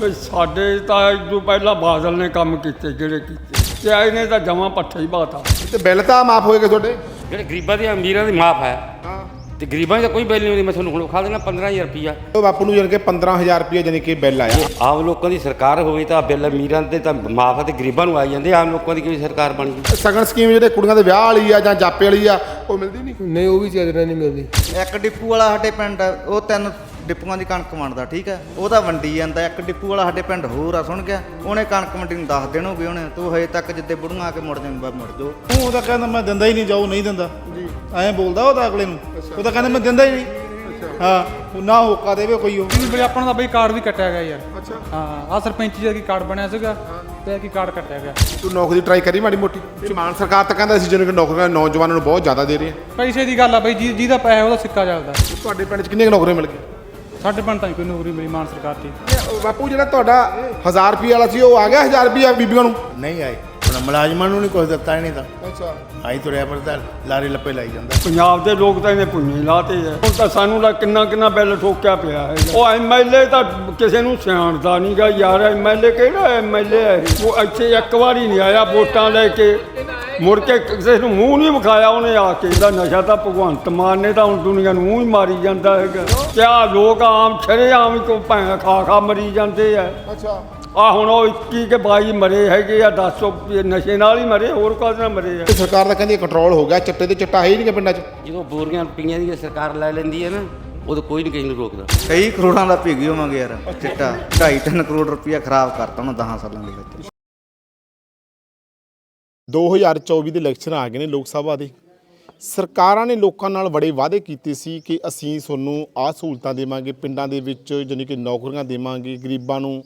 ਵੀ ਸਾਡੇ ਤਾਂ ਇਦੋਂ ਪਹਿਲਾਂ ਬਾਦਲ ਨੇ ਕੰਮ ਕੀਤੇ ਜਿਹੜੇ ਕੀਤੇ। ਤੇ ਇਹਨੇ ਤਾਂ ਜਮਾ ਪੱਠਾ ਹੀ ਬਾਤਾ ਤੇ ਬਿੱਲ ਤਾਂ ਮਾਫ ਹੋਏਗਾ ਤੁਹਾਡੇ? ਜਿਹੜੇ ਗਰੀਬਾਂ ਦੇ ਅਮੀਰਾਂ ਦੀ ਮਾਫ ਹੈ। ਤੇ ਗਰੀਬਾਂ ਦੀ ਤਾਂ ਕੋਈ ਬਿੱਲ ਨਹੀਂ ਹੁੰਦੀ। ਮੈਂ ਤੁਹਾਨੂੰ ਹੁਣ ਵਿਖਾ ਦੇਣਾ 15000 ਰੁਪਿਆ ਉਹ ਬਾਪੂ ਨੂੰ ਜਾਨ ਕੇ 15000 ਰੁਪਏ ਜਾਨੀ ਕਿ ਬਿੱਲ ਆਇਆ। ਆਮ ਲੋਕਾਂ ਦੀ ਸਰਕਾਰ ਹੋਵੇ ਤਾਂ ਬਿੱਲ ਅਮੀਰਾਂ ਦੇ ਤਾਂ ਮਾਫ ਤੇ ਗਰੀਬਾਂ ਨੂੰ ਆਈ ਜਾਂਦੇ। ਆਮ ਲੋਕਾਂ ਦੀ ਕਿਵੇਂ ਸਰਕਾਰ ਬਣ ਗਈ ਸਗਨ ਸਕੀਮ ਜਿਹੜੇ ਕੁੜੀਆਂ ਦੇ ਵਿਆਹ ਵਾਲੀ ਆ ਜਾਂ ਜਾਪੇ ਵਾਲੀ ਆ ਉਹ ਮਿਲਦੀ ਨਹੀਂ? ਨਹੀਂ ਉਹ ਵੀ ਚੱਜਣਾ ਨਹੀਂ ਮਿਲਦੀ। ਇੱਕ ਡਿਪੂ ਵਾਲਾ ਸਾਡੇ ਪਿੰਡ ਉਹ ਤਿੰਨ ਡਿਪੂਆਂ ਦੀ ਕਣਕ ਵੰਡਦਾ ਠੀਕ ਹੈ? ਉਹ ਤਾਂ ਵੰਡੀ ਜਾਂਦਾ ਇੱਕ ਡਿਪੂ ਵਾਲਾ ਸਾਡੇ ਪਿੰਡ ਹੋਰ ਆ ਸੁਣ ਗਿਆ ਉਹਨੇ ਕਣਕ ਮੰਡੀ ਨੂੰ 10 ਦਿਨ ਹੋ ਗਏ ਉਹਨੇ ਤੂੰ ਹਜੇ ਤੱਕ ਜਿੱਦੇ ਬੁੜੀਆਂ ਆ ਕੇ ਮੁੜ ਜਾਂਦਾ ਮੁੜ ਜੋ। ਉਹ ਤਾਂ ਕਹਿੰਦਾ ਮੈਂ ਦਿੰਦਾ ਹੀ ਨਹੀਂ ਜਾਊ ਨਹੀਂ ਦਿੰਦਾ। ਜੀ। ਐਂ ਬੋਲਦਾ ਉਹ ਤਾਂ ਅਗਲੇ ਨੂੰ। ਉਹ ਤਾਂ ਕਹਿੰਦਾ ਮੈਂ ਦਿੰਦਾ ਹੀ ਨਹੀਂ। ਹਾਂ ਉਹ ਨਾ ਹੋਕਾ ਦੇਵੇ ਕੋਈ ਉਹ। ਨਹੀਂ ਬਈ ਆਪਣਾ ਤਾਂ ਬਈ ਕਾਰਡ ਵੀ ਕੱਟਿਆ ਗਿਆ ਯਾਰ। ਅੱਛਾ। ਹਾਂ ਆ ਸਰਪੰਚ ਜੀ ਦਾ ਕੀ ਕਾਰਡ ਬਣਿਆ ਸੀਗਾ ਤੇ ਕੀ ਕਾਰਡ ਕੱਟਿਆ ਗਿਆ। ਤੂੰ ਨੌਕਰੀ ਟਰਾਈ ਕਰੀ ਮਾੜੀ ਮੋਟੀ। ਮਾਨ ਸਰਕਾਰ ਤਾਂ ਕਹਿੰਦਾ ਸੀ ਜਿਹਨੂੰ ਕਿ ਨੌਕਰੀਆਂ ਨੌਜਵਾਨਾਂ ਨੂੰ ਬਹੁਤ ਜ਼ਿਆਦਾ ਦੇ ਰਹੀ ਹੈ। ਪੈਸੇ ਦੀ ਗੱਲ ਆ ਬਈ ਜੀ ਜਿਹਦਾ ਪੈਸਾ ਉਹਦਾ ਸਿੱਕਾ ਚੱਲਦਾ। ਤੁਹਾਡੇ ਪਿੰਡ 'ਚ ਕਿੰਨੀਆਂ ਕੁ ਨੌਕਰੀਆਂ ਮਿਲ ਗਈਆਂ? ਸਾਡੇ ਪਿੰਡ ਤਾਂ ਨੀ ਕੋਈ ਨੌਕਰੀ ਮਿਲੀ ਮਾਨ ਸਰਕਾਰ ਦੀ। ਬਾਪੂ ਜਿਹੜਾ ਤੁਹਾਡਾ 1000 ਰੁਪਏ ਵਾਲਾ ਸੀ ਉਹ ਆ ਗਿਆ 1000 ਰੁਪਏ ਬੀਬੀਆਂ ਨੂੰ? ਨਹੀਂ ਆਏ। ਹੁਣ ਮੁਲਾਜ਼ਮਾਂ ਨੂੰ ਨਹੀਂ ਕੁਝ ਦਿੱਤਾ ਨਹੀਂ ਤਾਂ। ਅੱਛਾ। ਆਈ ਤੁਰਿਆ ਫਿਰਦਾ ਲਾਰੇ ਲੱਪੇ ਲਾਈ ਜਾਂਦਾ। ਪੰਜਾਬ ਦੇ ਲੋਕ ਤਾਂ ਇਹਨੇ ਪੁੰਨੇ ਲਾਤੇ ਆ। ਹੁਣ ਤਾਂ ਸਾਨੂੰ ਤਾਂ ਕਿੰਨਾ ਕਿੰਨਾ ਬਿੱਲ ਠੋਕਿਆ ਪਿਆ ਹੈ। ਉਹ ਐਮਐਲਏ ਤਾਂ ਕਿਸੇ ਨੂੰ ਸਿਆਣਦਾ ਨਹੀਂਗਾ ਯਾਰ। ਐਮਐਲਏ ਕਿਹੜਾ ਐਮਐਲਏ ਹੈ? ਉਹ ਇੱਥੇ ਇੱਕ ਵਾਰੀ ਨਹੀਂ ਆਇਆ ਵੋਟਾਂ ਲੈ ਕੇ। ਮੁੜ ਕੇ ਕਿਸੇ ਨੂੰ ਮੂੰਹ ਨਹੀਂ ਵਿਖਾਇਆ ਉਹਨੇ ਆ ਕੇ ਇਹਦਾ ਨਸ਼ਾ ਤਾਂ ਭਗਵੰਤ ਮਾਨ ਨੇ ਤਾਂ ਹੁਣ ਦੁਨੀਆ ਨੂੰ ਮੂੰਹ ਹੀ ਮਾਰੀ ਜਾਂਦਾ ਹੈਗਾ। ਕਿਆ ਲੋਕ ਆਮ ਛਰੇ ਆਮ ਹੀ ਕੋ ਭੈਣ ਖਾ ਖਾ ਮਰੀ ਜਾਂਦੇ ਆ। ਅੱਛਾ। ਆ ਹੁਣ ਉਹ 21 ਕੇ 22 ਮਰੇ ਹੈਗੇ ਆ 10 ਨਸ਼ੇ ਨਾਲ ਹੀ ਮਰੇ ਹੋਰ ਕਾਹਦੇ ਨਾਲ ਮਰੇ ਆ? ਤੇ ਸਰਕਾਰ ਦਾ ਕਹਿੰਦੀ ਕੰਟਰੋਲ ਹੋ ਗਿਆ ਚਿੱਟੇ ਤੇ ਚਿੱਟਾ ਹੈ ਹੀ ਨਹੀਂ ਪਿੰਡਾਂ 'ਚ। ਜਦੋਂ ਬੋਰੀਆਂ ਪੀਆਂ ਦੀ ਸਰਕਾਰ ਲੈ ਲੈਂਦੀ ਹੈ ਨਾ ਉਦੋਂ ਕੋਈ ਨਹੀਂ ਕਿਸੇ ਨੂੰ ਰੋਕਦਾ। ਕਈ ਕਰੋੜਾਂ ਦਾ ਭਿੱਗ ਹੋਵਾਂਗੇ ਯਾਰ ਚਿੱਟਾ 2.5 ਕਰੋੜ ਰੁਪਇਆ ਖਰਾਬ ਕਰਤਾ ਉਹਨੂੰ 10 ਸਾਲਾਂ ਦੇ ਵਿੱਚ। 2024 ਦੇ ਇਲੈਕਸ਼ਨ ਆ ਗਏ ਨੇ ਲੋਕ ਸਭਾ ਦੇ। ਸਰਕਾਰਾਂ ਨੇ ਲੋਕਾਂ ਨਾਲ ਬੜੇ ਵਾਅਦੇ ਕੀਤੇ ਸੀ ਕਿ ਅਸੀਂ ਤੁਹਾਨੂੰ ਆਹ ਸਹੂਲਤਾਂ ਦੇਵਾਂਗੇ, ਪਿੰਡਾਂ ਦੇ ਵਿੱਚ ਜਾਣੀ ਕਿ ਨੌਕਰੀਆਂ ਦੇਵਾਂਗੇ, ਗਰੀਬਾਂ ਨੂੰ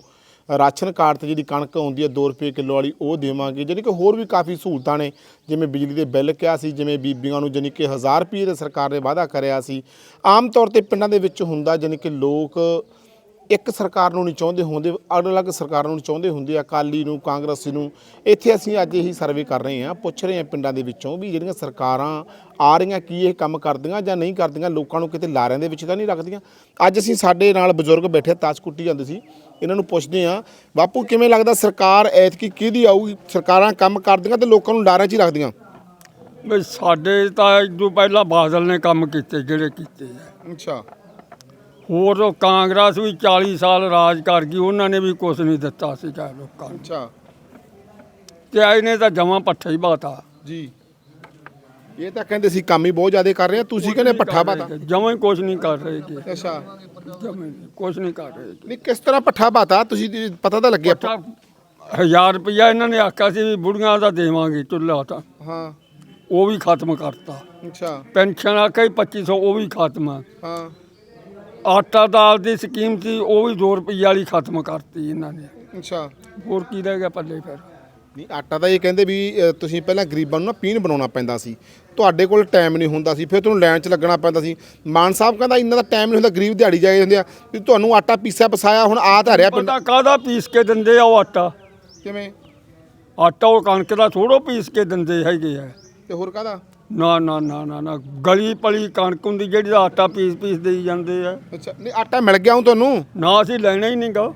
ਰਾਸ਼ਨ ਕਾਰਡ ਤੇ ਜਿਹੜੀ ਕਣਕ ਆਉਂਦੀ ਹੈ 2 ਰੁਪਏ ਕਿਲੋ ਵਾਲੀ ਉਹ ਦੇਵਾਂਗੇ। ਜਾਣੀ ਕਿ ਹੋਰ ਵੀ ਕਾਫੀ ਸਹੂਲਤਾਂ ਨੇ, ਜਿਵੇਂ ਬਿਜਲੀ ਦੇ ਬਿੱਲ ਕਿਹਾ ਸੀ, ਜਿਵੇਂ ਬੀਬੀਆਂ ਨੂੰ ਜਾਣੀ ਕਿ 1000 ਰੁਪਏ ਦਾ ਸਰਕਾਰ ਨੇ ਵਾਅਦਾ ਕਰਿਆ ਸੀ। ਆਮ ਤੌਰ ਤੇ ਪਿੰਡਾਂ ਦੇ ਵਿੱਚ ਹੁੰਦਾ ਜਾਣੀ ਕਿ ਲੋਕ ਇੱਕ ਸਰਕਾਰ ਨੂੰ ਨਹੀਂ ਚਾਹੁੰਦੇ ਹੁੰਦੇ ਅਲੱਗ-ਅਲੱਗ ਸਰਕਾਰਾਂ ਨੂੰ ਚਾਹੁੰਦੇ ਹੁੰਦੇ ਆ ਅਕਾਲੀ ਨੂੰ ਕਾਂਗਰਸੀ ਨੂੰ। ਇੱਥੇ ਅਸੀਂ ਅੱਜ ਇਹੀ ਸਰਵੇ ਕਰ ਰਹੇ ਹਾਂ ਪੁੱਛ ਰਹੇ ਹਾਂ ਪਿੰਡਾਂ ਦੇ ਵਿੱਚੋਂ ਵੀ ਜਿਹੜੀਆਂ ਸਰਕਾਰਾਂ ਆ ਰਹੀਆਂ ਕੀ ਇਹ ਕੰਮ ਕਰਦੀਆਂ ਜਾਂ ਨਹੀਂ ਕਰਦੀਆਂ ਲੋਕਾਂ ਨੂੰ ਕਿਤੇ ਲਾਰਿਆਂ ਦੇ ਵਿੱਚ ਤਾਂ ਨਹੀਂ ਰੱਖਦੀਆਂ। ਅੱਜ ਅਸੀਂ ਸਾਡੇ ਨਾਲ ਬਜ਼ੁਰਗ ਬੈਠੇ ਤਾਸ਼ ਕੁੱਟੀ ਜਾਂਦੇ ਸੀ ਇਹਨਾਂ ਨੂੰ ਪੁੱਛਦੇ ਹਾਂ ਬਾਪੂ ਕਿਵੇਂ ਲੱਗਦਾ ਸਰਕਾਰ ਐਤਕੀ ਕਿਹਦੀ ਆਊਗੀ? ਸਰਕਾਰਾਂ ਕੰਮ ਕਰਦੀਆਂ ਤੇ ਲੋਕਾਂ ਨੂੰ ਲਾਰਿਆਂ 'ਚ ਹੀ ਰੱਖਦੀਆਂ? ਵੀ ਸਾਡੇ ਤਾਂ ਇਦੋਂ ਪਹਿਲਾਂ ਬਾਦਲ ਨੇ ਕੰਮ ਕੀਤੇ ਜਿਹੜੇ ਕੀਤੇ ਆ। ਅੱਛਾ। ਹੋਰ ਉਹ ਕਾਂਗਰਸ ਵੀ 40 ਸਾਲ ਰਾਜ ਕਰ ਗਈ ਉਹਨਾਂ ਨੇ ਵੀ ਕੁਝ ਨਹੀਂ ਦਿੱਤਾ ਸੀਗਾ ਲੋਕਾਂ ਨੂੰ। ਅੱਛਾ। ਤੇ ਇਹਨੇ ਤਾਂ ਜਮਾ ਪੱਠਾ ਹੀ ਬਾਤਾ। ਜੀ। ਇਹ ਤਾਂ ਕਹਿੰਦੇ ਸੀ ਕੰਮ ਹੀ ਬਹੁਤ ਜ਼ਿਆਦਾ ਕਰ ਰਹੇ ਆ ਤੁਸੀਂ ਕਹਿੰਦੇ ਪੱਠਾ ਬਾਤਾ। ਜਮਾ ਹੀ ਕੁਝ ਨਹੀਂ ਕਰ ਰਹੇ ਜੀ ਅੱਛਾ। ਜਮਾ ਕੁਝ ਨਹੀਂ ਕਰ ਰਹੇ ਜੀ ਨਹੀਂ ਕਿਸ ਤਰ੍ਹਾਂ ਪੱਠਾ ਬਾਤਾ ਤੁਸੀਂ ਪਤਾ ਤਾਂ ਲੱਗਿਆ। ਹਜ਼ਾਰ ਰੁਪਇਆ ਇਹਨਾਂ ਨੇ ਆਖਿਆ ਸੀ ਵੀ ਬੁੜੀਆਂ ਦਾ ਦੇਵਾਂਗੇ ਚੁੱਲ੍ਹਾ ਤਾਂ। ਹਾਂ। ਉਹ ਵੀ ਖਤਮ ਕਰਤਾ। ਅੱਛਾ। ਪੈਨਸ਼ਨ ਆਖਿਆ ਸੀ 2500 ਉਹ ਵੀ ਖਤਮ ਹਾਂ। ਆਟਾ ਦਾਲ ਦੀ ਸਕੀਮ ਸੀ ਉਹ ਵੀ 2 ਰੁਪਏ ਵਾਲੀ ਖਤਮ ਕਰਤੀ ਇਹਨਾਂ ਨੇ। ਅੱਛਾ। ਹੋਰ ਕੀ ਰਹਿ ਗਿਆ ਪੱਲੇ ਫਿਰ। ਨਹੀਂ ਆਟਾ ਤਾਂ ਇਹ ਕਹਿੰਦੇ ਵੀ ਅ, ਤੁਸੀਂ ਪਹਿਲਾਂ ਗਰੀਬਾਂ ਨੂੰ ਨਾ ਪੀਣ ਬਣਾਉਣਾ ਪੈਂਦਾ ਸੀ। ਤੁਹਾਡੇ ਕੋਲ ਟਾਈਮ ਨਹੀਂ ਹੁੰਦਾ ਸੀ ਫਿਰ ਤੁਹਾਨੂੰ ਲਾਈਨ 'ਚ ਲੱਗਣਾ ਪੈਂਦਾ ਸੀ। ਮਾਨ ਸਾਹਿਬ ਕਹਿੰਦਾ ਇੰਨਾ ਦਾ ਟਾਈਮ ਨਹੀਂ ਹੁੰਦਾ ਗਰੀਬ ਦਿਹਾੜੀ ਜਾਏ ਜਾਂਦੇ ਆ। ਵੀ ਤੁਹਾਨੂੰ ਆਟਾ ਪੀਸਿਆ ਪਸਾਇਆ ਹੁਣ ਆ ਤਾਂ ਰਿਹਾ ਪਿੰਡ ਪਤਾ ਕਾਹਦਾ ਪੀਸ ਕੇ ਦਿੰਦੇ ਆ ਉਹ ਆਟਾ? ਕਿਵੇਂ? ਆਟਾ ਉਹ ਕਣਕ ਦਾ ਥੋੜੋ ਪੀਸ ਕੇ ਦਿੰਦੇ ਹੈਗੇ ਆ। ਤੇ ਹੋਰ ਕਾਹਦਾ? ਨਾ ਨਾ ਨਾ ਨਾ ਨਾ। ਗਲੀ ਪਲੀ ਕਣਕ ਹੁੰਦੀ ਜਿਹੜੀ ਦਾ ਆਟਾ ਪੀਸ ਪੀਸ ਦੇਈ ਜਾਂਦੇ ਆ। ਅੱਛਾ ਨਹੀਂ ਆਟਾ ਮਿਲ ਗਿਆ ਹੁਣ ਤੁਹਾਨੂੰ? ਨਾ ਅਸੀਂ ਲੈਣਾ ਹੀ ਨਹੀਂਗਾ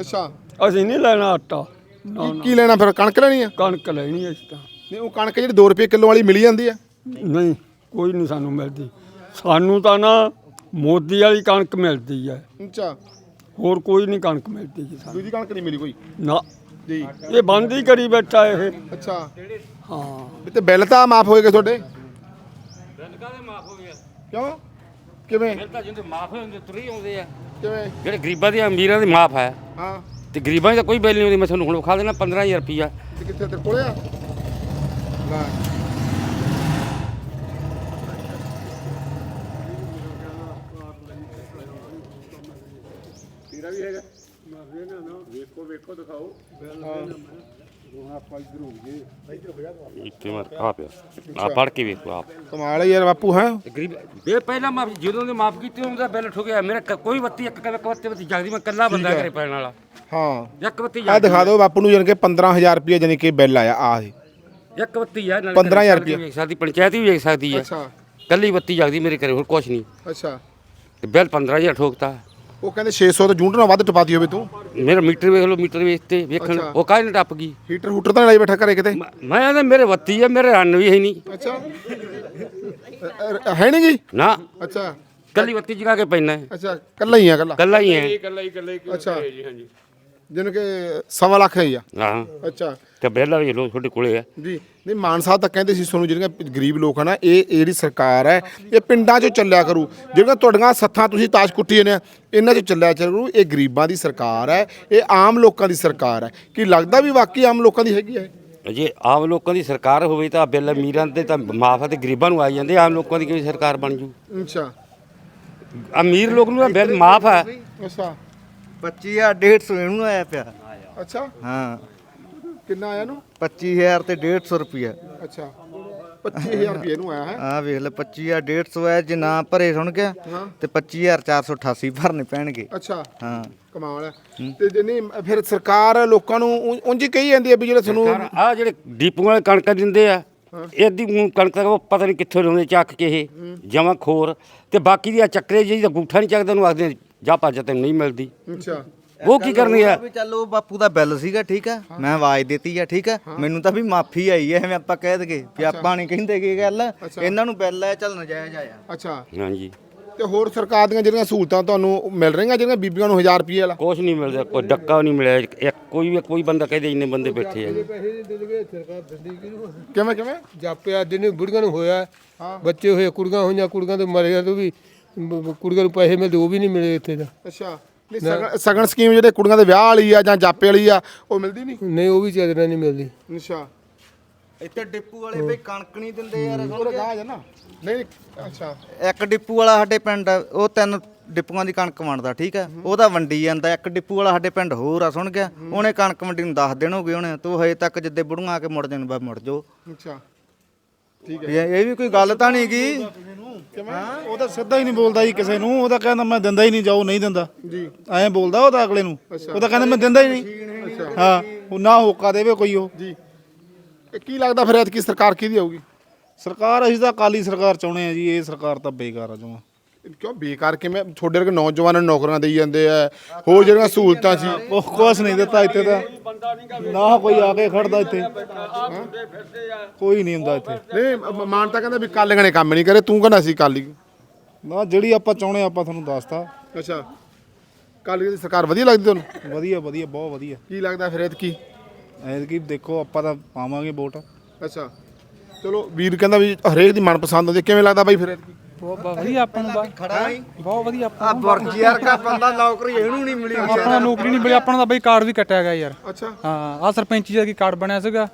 ਅੱਛਾ। ਅਸੀਂ ਨਹੀਂ ਲੈਣਾ ਆਟਾ। ਨਾ ਕੀ- ਕੀ ਲੈਣਾ ਫਿਰ ਕਣਕ ਲੈਣੀ ਆ? ਕਣਕ ਲੈਣੀ ਅਸੀਂ ਤਾਂ। ਨਹੀਂ ਉਹ ਕਣਕ ਜਿਹੜੀ 2 ਰੁਪਏ ਕਿਲੋ ਵਾਲੀ ਮਿਲੀ ਜਾਂਦੀ ਆ। ਨਹੀਂ ਕੋਈ ਨਹੀਂ ਸਾਨੂੰ ਮਿਲਦੀ। ਸਾਨੂੰ ਤਾਂ ਨਾ ਮੋਦੀ ਵਾਲੀ ਕਣਕ ਮਿਲਦੀ ਹੈ ਅੱਛਾ। ਹੋਰ ਕੋਈ ਨਹੀਂ ਕਣਕ ਮਿਲਦੀ ਜੀ ਸਾਨੂੰ। ਦੂਜੀ ਕਣਕ ਨਹੀਂ ਮਿਲੀ ਕੋਈ? ਨਾ। ਜੀ। ਇਹ ਬੰਦ ਹੀ ਕਰੀ ਬੈਠਾ ਇਹ। ਅੱਛਾ। ਹਾਂ। ਤੇ ਬਿੱਲ ਤਾਂ ਮਾਫ ਹੋਏਗਾ ਤੁਹਾਡੇ? ਬਿੱਲ ਕਾਹਦੇ ਮਾਫ ਹੋ ਗਿਆ ਕਿਉਂ? ਕਿਵੇਂ? ਬਿੱਲ ਤਾਂ ਜਿੰਦੇ ਮਾਫ ਹੁੰਦੇ ਤੁਰੇ ਆਉਂਦੇ ਆ। ਕਿਵੇਂ? ਜਿਹੜੇ ਗਰੀਬਾਂ ਦੇ ਅਮੀਰਾਂ ਦੀ ਮਾਫ ਹੈ। ਹਾਂ। ਤੇ ਗਰੀਬਾਂ ਦੀ ਤਾਂ ਕੋਈ ਬਿੱਲ ਨਹੀਂ ਹੁੰਦੀ ਮੈਂ ਤੁਹਾਨੂੰ ਹੁਣ ਵਿਖਾ ਦੇਣਾ 15000 ਰੁਪਿਆ ਤੇ ਕਿੱਥੇ ਤੇ ਕੋਲੇ ਆ? ਲੈ। ਤੇਰਾ ਵੀ ਹੈਗਾ। ਵੇਖੋ ਵੇਖੋ ਦਿਖਾਓ। ਇੱਥੇ ਮੈਂ ਆ ਪਿਆ। ਆ ਪੜ ਕੇ ਵੇਖੋ ਆਪ। ਕਮਾਲ ਹੈ ਯਾਰ ਬਾਪੂ ਹੈ? ਤੇ ਗਰੀਬ ਇਹ ਪਹਿਲਾਂ ਮਾਫ ਜਦੋਂ ਦੇ ਮਾਫ ਕੀਤੇ ਉਹਦਾ ਬਿੱਲ ਠੁਕਿਆ ਮੇਰਾ ਕ- ਕੋਈ ਬੱਤੀ ਇੱਕ ਇੱਕ ਬੱਤੀ ਬੱਤੀ ਜਗਦੀ ਮੈਂ ਕੱਲਾ ਬੰਦਾ ਘਰੇ ਪੈਣ ਵਾਲਾ। ਹਾਂ। ਇੱਕ ਬੱਤੀ ਆ ਜਗਦੀ। ਦਿਖਾ ਦਿਓ ਬਾਪੂ ਨੂੰ ਜਾਨ ਕੇ 15000 ਰੁਪਏ ਜਾਨੀ ਕਿ ਬਿੱਲ ਆਇਆ ਆ ਇਹ। ਇੱਕ ਬੱਤੀ ਆ ਨਾਲੇ 15,000 ਘਰੇ ਵੇਖ ਸਕਦੀ ਪੰਚਾਇਤ ਵੀ ਵੇਖ ਸਕਦੀ ਹੈ। ਅੱਛਾ। ਕੱਲੀ ਬੱਤੀ ਜਗਦੀ ਮੇਰੇ ਘਰੇ ਹੋਰ ਕੁਛ ਨਹੀਂ। ਅੱਛਾ। ਤੇ ਬਿੱਲ 15000 ਠੋਕਤਾ। ਉਹ ਕਹਿੰਦੇ 600 ਤੋਂ ਜੂੰਡ ਨਾਲ ਵੱਧ ਟਪਾਤੀ ਹੋਵੇ ਤੂੰ। ਮੇਰਾ ਮੀਟਰ ਵੇਖ ਲਓ ਮੀਟਰ ਵੇਖ ਤੇ ਵੇਖਣ ਅੱਛਾ। ਉਹ ਕਾਹਨੇ ਟੱਪ ਗਈ? ਹੀਟਰ ਹੂਟਰ ਤਾਂ ਲਾਈ ਬੈਠਾ ਘਰੇ ਕਿਤੇ। ਮੈਂ- ਮੈਂ ਕਹਿੰਦਾ ਮੇਰੇ ਬੱਤੀ ਆ ਮੇਰੇ ਰੰਨ ਵੀ ਹੈ ਨਹੀਂ। ਅੱਛਾ। ਹੈ ਨਹੀਂ ਗੀ? ਨਾ। ਅੱਛਾ। ਕੱਲੀ ਬੱਤੀ ਜਗਾ ਕੇ ਪੈਣਾ। ਅੱਛਾ ਕੱਲਾ ਹੀ ਆ ਕੱਲਾ। ਕੱਲਾ ਹੀ ਹੈ ਅੱਛਾ। ਜਿਹਨੂੰ ਕਿ ਸਵਾ ਲੱਖ ਹੈ ਹੀ ਆ। ਹਾਂ ਅੱਛਾ। ਤੇ ਬੇਲਾ ਵੀ ਲੋ ਤੁਹਾਡੇ ਕੋਲੇ ਆ। ਜੀ। ਨਹੀਂ ਮਾਨ ਸਾਹਿਬ ਤਾਂ ਕਹਿੰਦੇ ਸੀ ਤੁਹਾਨੂੰ ਜਿਹੜੀਆਂ ਗਰੀਬ ਲੋਕ ਹਨ ਇਹ ਜਿਹੜੀ ਸਰਕਾਰ ਹੈ ਇਹ ਪਿੰਡਾਂ 'ਚ ਚੱਲਿਆ ਕਰੂ। ਜਿਹੜੀਆਂ ਤੁਹਾਡੀਆਂ ਸੱਥਾਂ ਤੁਸੀਂ ਤਾਸ਼ ਕੁੱਟੀਆਂ ਨੇ ਇਹਨਾਂ 'ਚ ਚੱਲਿਆ ਕਰੂ ਇਹ ਗਰੀਬਾਂ ਦੀ ਸਰਕਾਰ ਹੈ ਇਹ ਆਮ ਲੋਕਾਂ ਦੀ ਸਰਕਾਰ ਹੈ। ਕੀ ਲੱਗਦਾ ਵੀ ਵਾਕਈ ਆਮ ਲੋਕਾਂ ਦੀ ਹੈਗੀ ਹੈ ਜੇ ਆਮ ਲੋਕਾਂ ਦੀ ਸਰਕਾਰ ਹੋਵੇ ਤਾਂ ਬਿੱਲ ਅਮੀਰਾਂ ਦੇ ਤਾਂ ਮਾਫ ਹੈ ਤੇ ਗਰੀਬਾਂ ਨੂੰ ਆਈ ਜਾਂਦੇ ਆਮ ਲੋਕਾਂ ਦੀ ਕਿਵੇਂ ਸਰਕਾਰ ਬਣ ਜੂ? ਅੱਛਾ। ਅਮੀਰ ਲੋਕ ਨੂੰ ਤਾਂ ਬਿੱਲ ਮਾਫ ਹੈ ਅੱਛਾ। 25000 150 ਇਹਨੂੰ ਆਇਆ ਪਿਆ। ਅੱਛਾ। ਹਾਂ। ਕਿੰਨਾ ਆਇਆ ਨੂੰ 25000 ਤੇ 150 ਰੁਪਿਆ ਅੱਛਾ। 25000 ਰੁਪਏ ਨੂੰ ਆਇਆ ਹੈ? ਆ ਵੇਖ ਲੈ 25000 150 ਹੈ ਜੇ ਨਾ ਭਰੇ ਸੁਣ ਗਿਆ ਤੇ 25488 ਭਰਨੇ ਪੈਣਗੇ। ਅੱਛਾ। ਹਾਂ। ਕਮਾਲ ਹੈ। ਤੇ ਜੇ ਨਹੀਂ ਫਿਰ ਸਰਕਾਰ ਲੋਕਾਂ ਨੂੰ ਉਂ- ਉਂਝ ਹੀ ਕਹੀ ਜਾਂਦੀ ਹੈ ਵੀ ਜਿਹੜੇ ਤੁਹਾਨੂੰ ਆ ਜਿਹੜੇ ਡੀਪੂ ਵਾਲੇ ਕਣਕਾਂ ਦਿੰਦੇ ਆ ਇਹਦੀ ਕਣਕ ਦਾ ਪਤਾ ਨਹੀਂ ਕਿੱਥੋਂ ਲਾਉਂਦੇ ਚੱਕ ਕੇ ਇਹ ਜਮਾ ਖੋਰ ਤੇ ਬਾਕੀ ਦੀ ਆ ਚੱਕਰੇ ਜਿਹੀ ਦਾ ਗੂਠਾ ਨਹੀਂ ਚੱਕਦਾ ਉਹਨੂੰ ਆਖਦੇ ਜਾ ਭੱਜ ਤੈਨੂੰ ਨਹੀਂ ਮਿਲਦੀ। ਅੱਛਾ। ਉਹ ਕੀ ਕਰਨੀ ਵੀ ਚੱਲ ਉਹ ਬਾਪੂ ਦਾ ਬਿੱਲ ਸੀਗਾ ਠੀਕ ਆ? ਮੈਂ ਆਵਾਜ਼ ਦਿੱਤੀ ਆ ਠੀਕ ਆ? ਮੈਨੂੰ ਤਾਂ ਵੀ ਮਾਫੀ ਆਈ ਐ ਐਵੇਂ ਆਪਾਂ ਕਹਿ ਦਗੇ ਵੀ ਆਪਾਂ ਨਹੀਂ ਕਹਿੰਦੇ ਕੀ ਗੱਲ। ਇਹਨਾਂ ਨੂੰ ਬਿੱਲ ਆਇਆ ਚੱਲ ਨਜਾਇਜ਼ ਆਇਆ। ਅੱਛਾ। ਹਾਂਜੀ। ਤੇ ਹੋਰ ਸਰਕਾਰ ਦੀਆਂ ਜਿਹੜੀਆਂ ਸਹੂਲਤਾਂ ਤੁਹਾਨੂੰ ਮਿਲ ਰਹੀਆਂ ਜਿਹੜੀਆਂ ਬੀਬੀਆਂ ਨੂੰ 1000 ਰੁਪਏ ਵਾਲਾ? ਕੁਛ ਨਹੀਂ ਮਿਲਦਾ ਕੋਈ ਡੱਕਾ ਨਹੀਂ ਮਿਲਿਆ। ਇੱਕ ਕੋਈ ਵੀ ਕੋਈ ਬੰਦਾ ਕਹਦੇ ਇੰਨੇ ਬੰਦੇ ਬੈਠੇ ਆ। ਕਿਵੇਂ ਕਿਵੇਂ? ਜਾਪਿਆ ਦਿਨ ਬੁੜੀਆਂ ਨੂੰ ਹੋਇਆ ਬੱਚੇ ਹੋਏ ਕੁੜੀਆਂ ਹੋਈਆਂ ਕੁੜੀਆਂ ਤੋਂ ਮਰਿਆ ਤੋਂ ਵੀ ਬ- ਬ- ਕੁੜੀਆਂ ਨੂੰ ਪੈਸੇ ਮਿਲਦੇ ਉਹ ਵੀ ਨਹੀਂ ਮਿਲੇ ਇੱਥੇ ਦਾ ਅੱਛਾ। ਨਹੀਂ ਸਗਨ ਸਗਨ ਸਕੀਮ ਜਿਹੜੇ ਕੁੜੀਆਂ ਦੇ ਵਿਆਹ ਵਾਲੀ ਆ ਜਾਂ ਜਾਪੇ ਵਾਲੀ ਆ ਉਹ ਮਿਲਦੀ ਨਹੀਂ? ਨਹੀਂ ਉਹ ਵੀ ਚਾਦਰਾਂ ਨਹੀਂ ਮਿਲਦੀ। ਅੱਛਾ। ਇੱਥੇ ਡਿਪੂ ਵਾਲੇ ਬਈ ਕਣਕ ਨਹੀਂ ਦਿੰਦੇ ਯਾਰ। ਉਹ ਗਾਹ ਨਾ ਨਹੀਂ ਅੱਛਾ। ਇੱਕ ਡਿਪੂ ਵਾਲਾ ਸਾਡੇ ਪਿੰਡ ਆ, ਉਹ ਤਿੰਨ ਡਿਪੂਆਂ ਦੀ ਕਣਕ ਵੰਡਦਾ ਠੀਕ ਆ? ਉਹ ਤਾਂ ਵੰਡੀ ਜਾਂਦਾ ਇੱਕ ਡਿਪੂ ਵਾਲਾ ਸਾਡੇ ਪਿੰਡ ਹੋਰ ਆ ਸੁਣ ਗਿਆ? ਉਹਨੇ ਕਣਕ ਵੰਡੀ ਨੂੰ 10 ਦਿਨ ਹੋ ਗਏ ਉਹਨੇ ਤੂੰ ਹਜੇ ਤੱਕ ਜਿੱਦੇ ਬੁੜੂਆਂ ਆ ਕੇ ਮੁੜ ਜਾਣ ਬਾ ਮੁੜ ਜਾਓ। ਅੱਛਾ। ਇਹ ਇਹ ਵੀ ਕੋਈ ਗੱਲ ਤਾਂ ਨਹੀਂ ਗੀ। ਉਹ ਤਾਂ ਸਿੱਧਾ ਹੀ ਨਹੀਂ ਬੋਲਦਾ ਜੀ ਕਿਸੇ ਨੂੰ। ਉਹ ਤਾਂ ਕਹਿੰਦਾ ਮੈਂ ਦਿੰਦਾ ਹੀ ਨਹੀਂ ਜਾਓ ਨਹੀਂ ਦਿੰਦਾ। ਜੀ। ਐਂ ਬੋਲਦਾ ਉਹ ਤਾਂ ਅਗਲੇ ਨੂੰ। ਉਹ ਤਾਂ ਕਹਿੰਦਾ ਮੈਂ ਦਿੰਦਾ ਹੀ ਨਹੀਂ। ਹਾਂ ਉਹ ਨਾ ਹੋਕਾ ਦੇਵੇ ਕੋਈ ਉਹ। ਜੀ। ਇਹ ਕੀ ਲੱਗਦਾ ਫਿਰ ਐਤਕੀ ਸਰਕਾਰ ਕਿਹਦੀ ਆਊਗੀ? ਸਰਕਾਰ ਅਸੀਂ ਤਾਂ ਅਕਾਲੀ ਸਰਕਾਰ ਚਾਹੁੰਦੇ ਆ ਜੀ ਇਹ ਸਰਕਾਰ ਤਾਂ ਬੇਕਾਰ ਆ ਜਮਾ। ਕਿਉਂ ਬੇਕਾਰ ਕਿਵੇਂ? ਤੁਹਾਡੇ ਵਰਗੇ ਨੌਜਵਾਨਾਂ ਨੂੰ ਨੌਕਰੀਆਂ ਦੇਈ ਜਾਂਦੇ ਆ। ਹੋਰ ਜਿਹੜੀਆਂ ਸਹੂਲਤਾਂ ਸੀ। ਉਹ ਕੁਛ ਨਹੀਂ ਦਿੱਤਾ ਇੱਥੇ ਤਾਂ। ਨਾ ਕੋਈ ਆ ਕੇ ਖੜਦਾ ਇੱਥੇ। ਕੋਈ ਨਹੀਂ ਹੁੰਦਾ ਇੱਥੇ। ਨਹੀਂ ਮ- ਮਾਨ ਤਾਂ ਕਹਿੰਦਾ ਵੀ ਕਾਲੀਆਂ ਨੇ ਕੰਮ ਨਹੀਂ ਕਰੇ। ਤੂੰ ਕਹਿੰਦਾ ਸੀ ਕਾਲੀ। ਨਾ ਜਿਹੜੀ ਆਪਾਂ ਚਾਹੁੰਦੇ ਆਪਾਂ ਤੁਹਾਨੂੰ ਦੱਸਤਾ। ਅੱਛਾ। ਕਾਲੀ ਦੀ ਸਰਕਾਰ ਵਧੀਆ ਲੱਗਦੀ ਤੁਹਾਨੂੰ? ਵਧੀਆ ਵਧੀਆ ਬਹੁਤ ਵਧੀਆ। ਕੀ ਲੱਗਦਾ ਫਿਰ ਐਤਕੀ? ਐਤਕੀ ਦੇਖੋ ਆਪਾਂ ਤਾਂ ਪਾਵਾਂਗੇ ਵੋਟ। ਅੱਛਾ। ਚਲੋ ਵੀਰ ਕਹਿੰਦਾ ਵੀ ਹਰੇਕ ਦੀ ਮਨਪਸੰਦ ਹੁੰਦੀ ਹੈ। ਕਿਵੇਂ ਲੱਗਦਾ ਬਾਈ ਫਿਰ ਐਤਕੀ? ਬਹੁਤ ਬਹੁਤ ਵਧੀਆ ਆਪਾਂ ਨੂੰ ਬਾ- ਬਹੁਤ ਵਧੀਆ ਆਪਾਂ ਆ ਬੁਰਜ ਯਾਰ ਕਾ ਬੰਦਾ ਨੌਕਰੀ ਇਹਨੂੰ ਨਹੀਂ ਮਿਲੀ ਆਪਾਂ ਨੂੰ। ਨੌਕਰੀ ਨਹੀਂ ਮਿਲੀ ਆਪਾਂ ਨੂੰ ਤਾਂ ਬਈ ਕਾਰਡ ਵੀ ਕੱਟਿਆ ਗਿਆ ਯਾਰ। ਅੱਛਾ। ਹਾਂ ਆ ਸਰਪੰਚੀ ਦਾ ਕੀ ਕਾਰਡ ਬਣਿਆ ਸੀਗਾ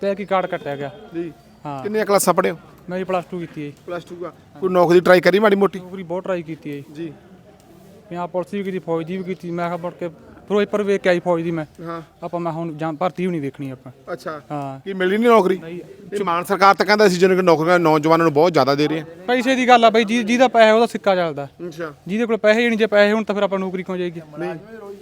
ਤੇ ਕੀ ਕਾਰਡ ਕੱਟਿਆ ਗਿਆ। ਜੀ। ਹਾਂ। ਕਿੰਨੀਆਂ ਕਲਾਸਾਂ ਪੜ੍ਹੇ ਹੋ? ਮੈਂ ਜੀ ਪਲੱਸ 2 ਕੀਤੀ ਹੈ ਜੀ। ਪਲੱਸ 2 ਦਾ ਕੋਈ ਨੌਕਰੀ ਟਰਾਈ ਕਰੀ ਮਾੜੀ ਮੋਟੀ? ਨੌਕਰੀ ਬਹੁਤ ਟਰਾਈ ਕੀਤੀ ਹੈ ਜੀ। ਜੀ। ਮੈਂ ਪੁਲਿਸ ਵੀ ਕੀਤੀ ਫੌਜ ਦੀ ਵੀ ਕੀਤੀ ਮੈਂ ਕਿਹਾ ਮੁੜ ਕੇ ਫਿਰੋਜ਼ਪੁਰ ਵੇਖ ਕੇ ਆਈ ਫੌਜ ਦੀ ਮੈਂ। ਹਾਂ। ਆਪਾਂ ਮੈਂ ਹੁਣ ਜਾਂ ਭਰਤੀ ਨਹੀਂ ਵੇਖਣੀ ਆਪਾਂ। ਅੱਛਾ। ਹਾਂ। ਕੀ ਮਿਲੀ ਨਹੀਂ ਨੌਕਰੀ? ਇਹ ਮਾਨ ਸਰਕਾਰ ਤਾਂ ਕਹਿੰਦਾ ਸੀ ਜਿਹਨਾਂ ਕਿ ਨੌਕਰੀਆਂ ਨੌਜਵਾਨਾਂ ਨੂੰ ਬਹੁਤ ਜ਼ਿਆਦਾ ਦੇ ਰਹੀ ਹੈ ਪੈਸੇ ਦੀ ਗੱਲ ਆ ਬਈ ਜਿਹਦਾ ਜਿਹਦਾ ਪੈਸਾ ਉਹਦਾ ਸਿੱਕਾ ਚੱਲਦਾ। ਅੱਛਾ। ਜਿਹਦੇ ਕੋਲ ਪੈਸੇ ਹੀ ਨਹੀਂ ਜੇ ਪੈਸੇ ਹੁਣ ਤਾਂ ਫਿਰ ਆਪਾਂ ਨੌਕਰੀ ਕਿਉਂ ਜਾਏਗੀ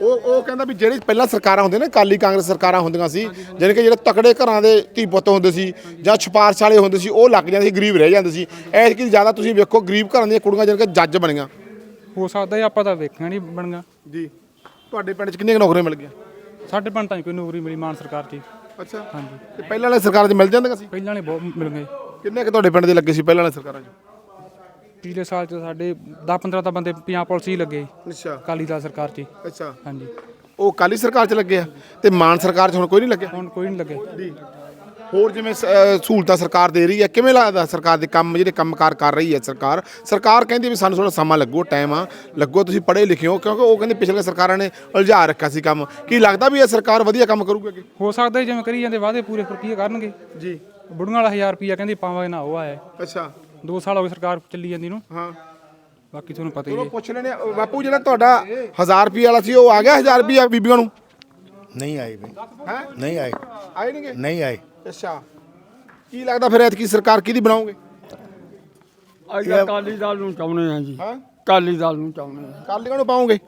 ਉਹ ਉਹ ਕਹਿੰਦਾ ਵੀ ਜਿਹੜੀ ਪਹਿਲਾਂ ਸਰਕਾਰਾਂ ਹੁੰਦੀਆਂ ਨੇ ਕਾਲੀ ਕਾਂਗਰਸ ਸਰਕਾਰਾਂ ਹੁੰਦੀਆਂ ਸੀ ਜਾਣੀ ਕਿ ਜਿਹੜੇ ਤਕੜੇ ਘਰਾਂ ਦੇ ਧੀ ਪੁੱਤ ਹੁੰਦੇ ਸੀ ਜਾਂ ਛਪਾਰਸ਼ ਵਾਲੇ ਹੁੰਦੇ ਸੀ ਉਹ ਲੱਗ ਜਾਂਦੇ ਸੀ ਗਰੀਬ ਰਹਿ ਜਾਂਦੇ ਸੀ। ਐਤਕੀ ਜ਼ਿਆਦਾ ਤੁਸੀਂ ਵੇਖੋ ਗਰੀਬ ਘਰਾਂ ਦੀਆਂ ਕੁੜੀਆਂ ਜਾਣੀ ਕਿ ਜੱਜ ਬਣੀਆਂ। ਹੋ ਸਕਦਾ ਜੀ ਆਪਾਂ ਤਾਂ ਵੇਖਿਆ ਨਹੀਂ ਬਣਗਾ ਜੀ। ਤੁਹਾਡੇ ਪਿੰਡ 'ਚ ਕਿੰਨੀਆਂ ਕੁ ਨੌਕਰੀਆਂ ਮਿਲ ਗਈਆਂ? ਸਾਡੇ ਪਿੰਡ ਤਾਂ ਕੋਈ ਨੌਕਰੀ ਮਿਲੀ ਮਾਨ ਸਰਕਾਰ 'ਚ। ਅੱਛਾ। ਹਾਂਜੀ। ਤੇ ਪਹਿਲਾਂ ਵਾਲੇ ਸਰਕਾਰਾਂ 'ਚ ਮਿਲ ਜਾਂਦੀਆਂ ਸੀ ਪਹਿਲਾਂ ਨੇ ਬਹੁਤ ਮਿਲ ਗਏ। ਕਿੰਨੇ ਕੁ ਤੁਹਾਡੇ ਪਿੰਡ ਦੇ ਲੱਗੇ ਸੀ ਪਹਿਲਾਂ ਵਾਲੇ ਸਰਕਾਰਾਂ 'ਚ? ਪਿਛਲੇ ਸਾਲ 'ਚ ਸਾਡੇ 10 15 ਤਾਂ ਬੰਦੇ ਪੰਜਾਬ ਪੁਲਿਸ ਹੀ ਲੱਗੇ। ਅੱਛਾ। ਅਕਾਲੀ ਦਲ ਸਰਕਾਰ 'ਚ ਹੀ। ਅੱਛਾ। ਹਾਂਜੀ। ਉਹ ਕਾਲੀ ਸਰਕਾਰ 'ਚ ਲੱਗੇ ਆ ਤੇ ਮਾਨ ਸਰਕਾਰ 'ਚ ਹੁਣ ਕੋਈ ਨਹੀਂ ਲੱਗਿਆ? ਹੁਣ ਕੋਈ ਨਹੀਂ ਲੱਗੇ ਜੀ। ਹੋਰ ਜਿਵੇਂ ਸ- ਅਹ ਸਹੂਲਤਾਂ ਸਰਕਾਰ ਦੇ ਰਹੀ ਹੈ ਕਿਵੇਂ ਲੱਗਦਾ ਸਰਕਾਰ ਦੇ ਕੰਮ ਜਿਹੜੇ ਕੰਮਕਾਰ ਕਰ ਰਹੀ ਹੈ ਸਰਕਾਰ? ਸਰਕਾਰ ਕਹਿੰਦੀ ਵੀ ਸਾਨੂੰ ਥੋੜਾ ਸਮਾਂ ਲੱਗੋ ਟਾਈਮ ਆ। ਲੱਗੋ ਤੁਸੀਂ ਪੜ੍ਹੇ ਲਿਖੇ ਹੋ ਕਿਉਂਕਿ ਉਹ ਕਹਿੰਦੇ ਪਿਛਲੇ ਸਰਕਾਰਾਂ ਨੇ ਉਲਝਾ ਰੱਖਿਆ ਸੀ ਕੰਮ। ਕੀ ਲੱਗਦਾ ਵੀ ਇਹ ਸਰਕਾਰ ਵਧੀਆ ਕੰਮ ਕਰੂਗੀ ਅੱਗੇ? ਹੋ ਸਕਦਾ ਜੀ ਜਿਵੇਂ ਕਰੀ ਜਾਂਦੇ ਵਾਅਦੇ ਪੂਰੇ ਕੀ ਕਰਨਗੇ? ਜੀ। ਬੁੜੀਆਂ ਵਾਲਾ 1000 ਰੁਪਿਆ ਕਹਿੰਦੀ ਪਾਵਾਂਗੇ ਨਾ ਉਹ ਆਇਆ। ਅੱਛਾ। 2 ਸਾਲ ਹੋ ਗਏ ਸਰਕਾਰ ਚੱਲੀ ਜਾਂਦੀ ਨੂੰ। ਹਾਂ। ਬਾਕੀ ਤੁਹਾਨੂੰ ਪਤਾ ਹੀ ਚਲੋ ਹੈ। ਪੁੱਛ ਲੈਣੇ। ਬਾਪੂ ਜਿਹੜਾ ਤੁਹਾਡਾ 1000 ਰੁਪਏ ਵਾਲਾ ਸੀ ਉਹ ਆ ਗਿਆ 1000 ਰੁਪਏ ਬੀਬੀਆਂ ਨੂੰ? ਨਹੀਂ ਆਏ ਬਈ ਹੈ? ਨਹੀਂ ਆਏ ਆਏ ਨਹੀਂਗੇ? ਨਹੀਂ ਆਏ ਅੱਛਾ। ਕੀ ਲੱਗਦਾ ਫਿਰ ਐਤਕੀ ਸਰਕਾਰ ਕਿਹਦੀ ਬਣਾਓਗੇ? ਅਸੀਂ ਅਕਾਲੀ ਦਲ ਨੂੰ ਚਾਹੁੰਦੇ ਹਾਂ ਜੀ। ਹਾਂ? ਅਕਾਲੀ ਦਲ ਨੂੰ ਚਾਹੁੰਦੇ ਹਾਂ। ਕਾਲੀਆਂ ਨੂੰ ਪਾਓਗੇ?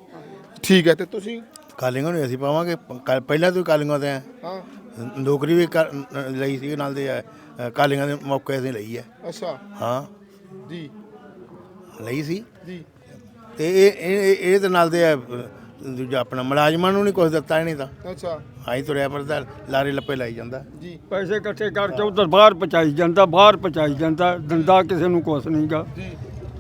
ਠੀਕ ਹੈ ਤੇ ਤੁਸੀਂ? ਕਾਲੀਆਂ ਨੂੰ ਅਸੀਂ ਪਾਵਾਂਗੇ। ਪ- ਕਾ- ਪਹਿਲਾਂ ਤੋਂ ਹੀ ਕਾਲੀਆਂ ਤੇ ਆ। ਹਾਂ। ਨੌਕਰੀ ਵੀ ਕਰ- ਲਈ ਸੀ ਨਾਲ ਦੇ ਅ, ਕਾਲੀਆਂ ਦੇ ਮੌਕੇ ਅਸੀਂ ਲਈ ਹੈ। ਅੱਛਾ। ਹਾਂ। ਜੀ। ਲਈ ਸੀ। ਜੀ। ਤੇ ਇਹ ਇਹ ਇਹ- ਇਹ ਦੇ ਨਾਲ ਦੇ ਆ, ਅ, ਦੂਜਾ ਆਪਣਾ ਮੁਲਾਜ਼ਮਾਂ ਨੂੰ ਨਹੀਂ ਕੁਝ ਦਿੱਤਾ ਇਹਨੇ ਤਾਂ। ਅੱਛਾ। ਆਈ ਤੁਰਿਆ ਫਿਰਦਾ ਲਾਰੇ ਲੱਪੇ ਲਾਈ ਜਾਂਦਾ। ਜੀ। ਪੈਸੇ ਇਕੱਠੇ ਕਰਕੇ ਉਧਰ ਬਾਹਰ ਪਹੁੰਚਾਈ ਜਾਂਦਾ ਬਾਹਰ ਪਹੁੰਚਾਈ ਜਾਂਦਾ ਦੰਦਾ ਕਿਸੇ ਨੂੰ ਕੁਛ ਨਹੀਂਗਾ ਜੀ।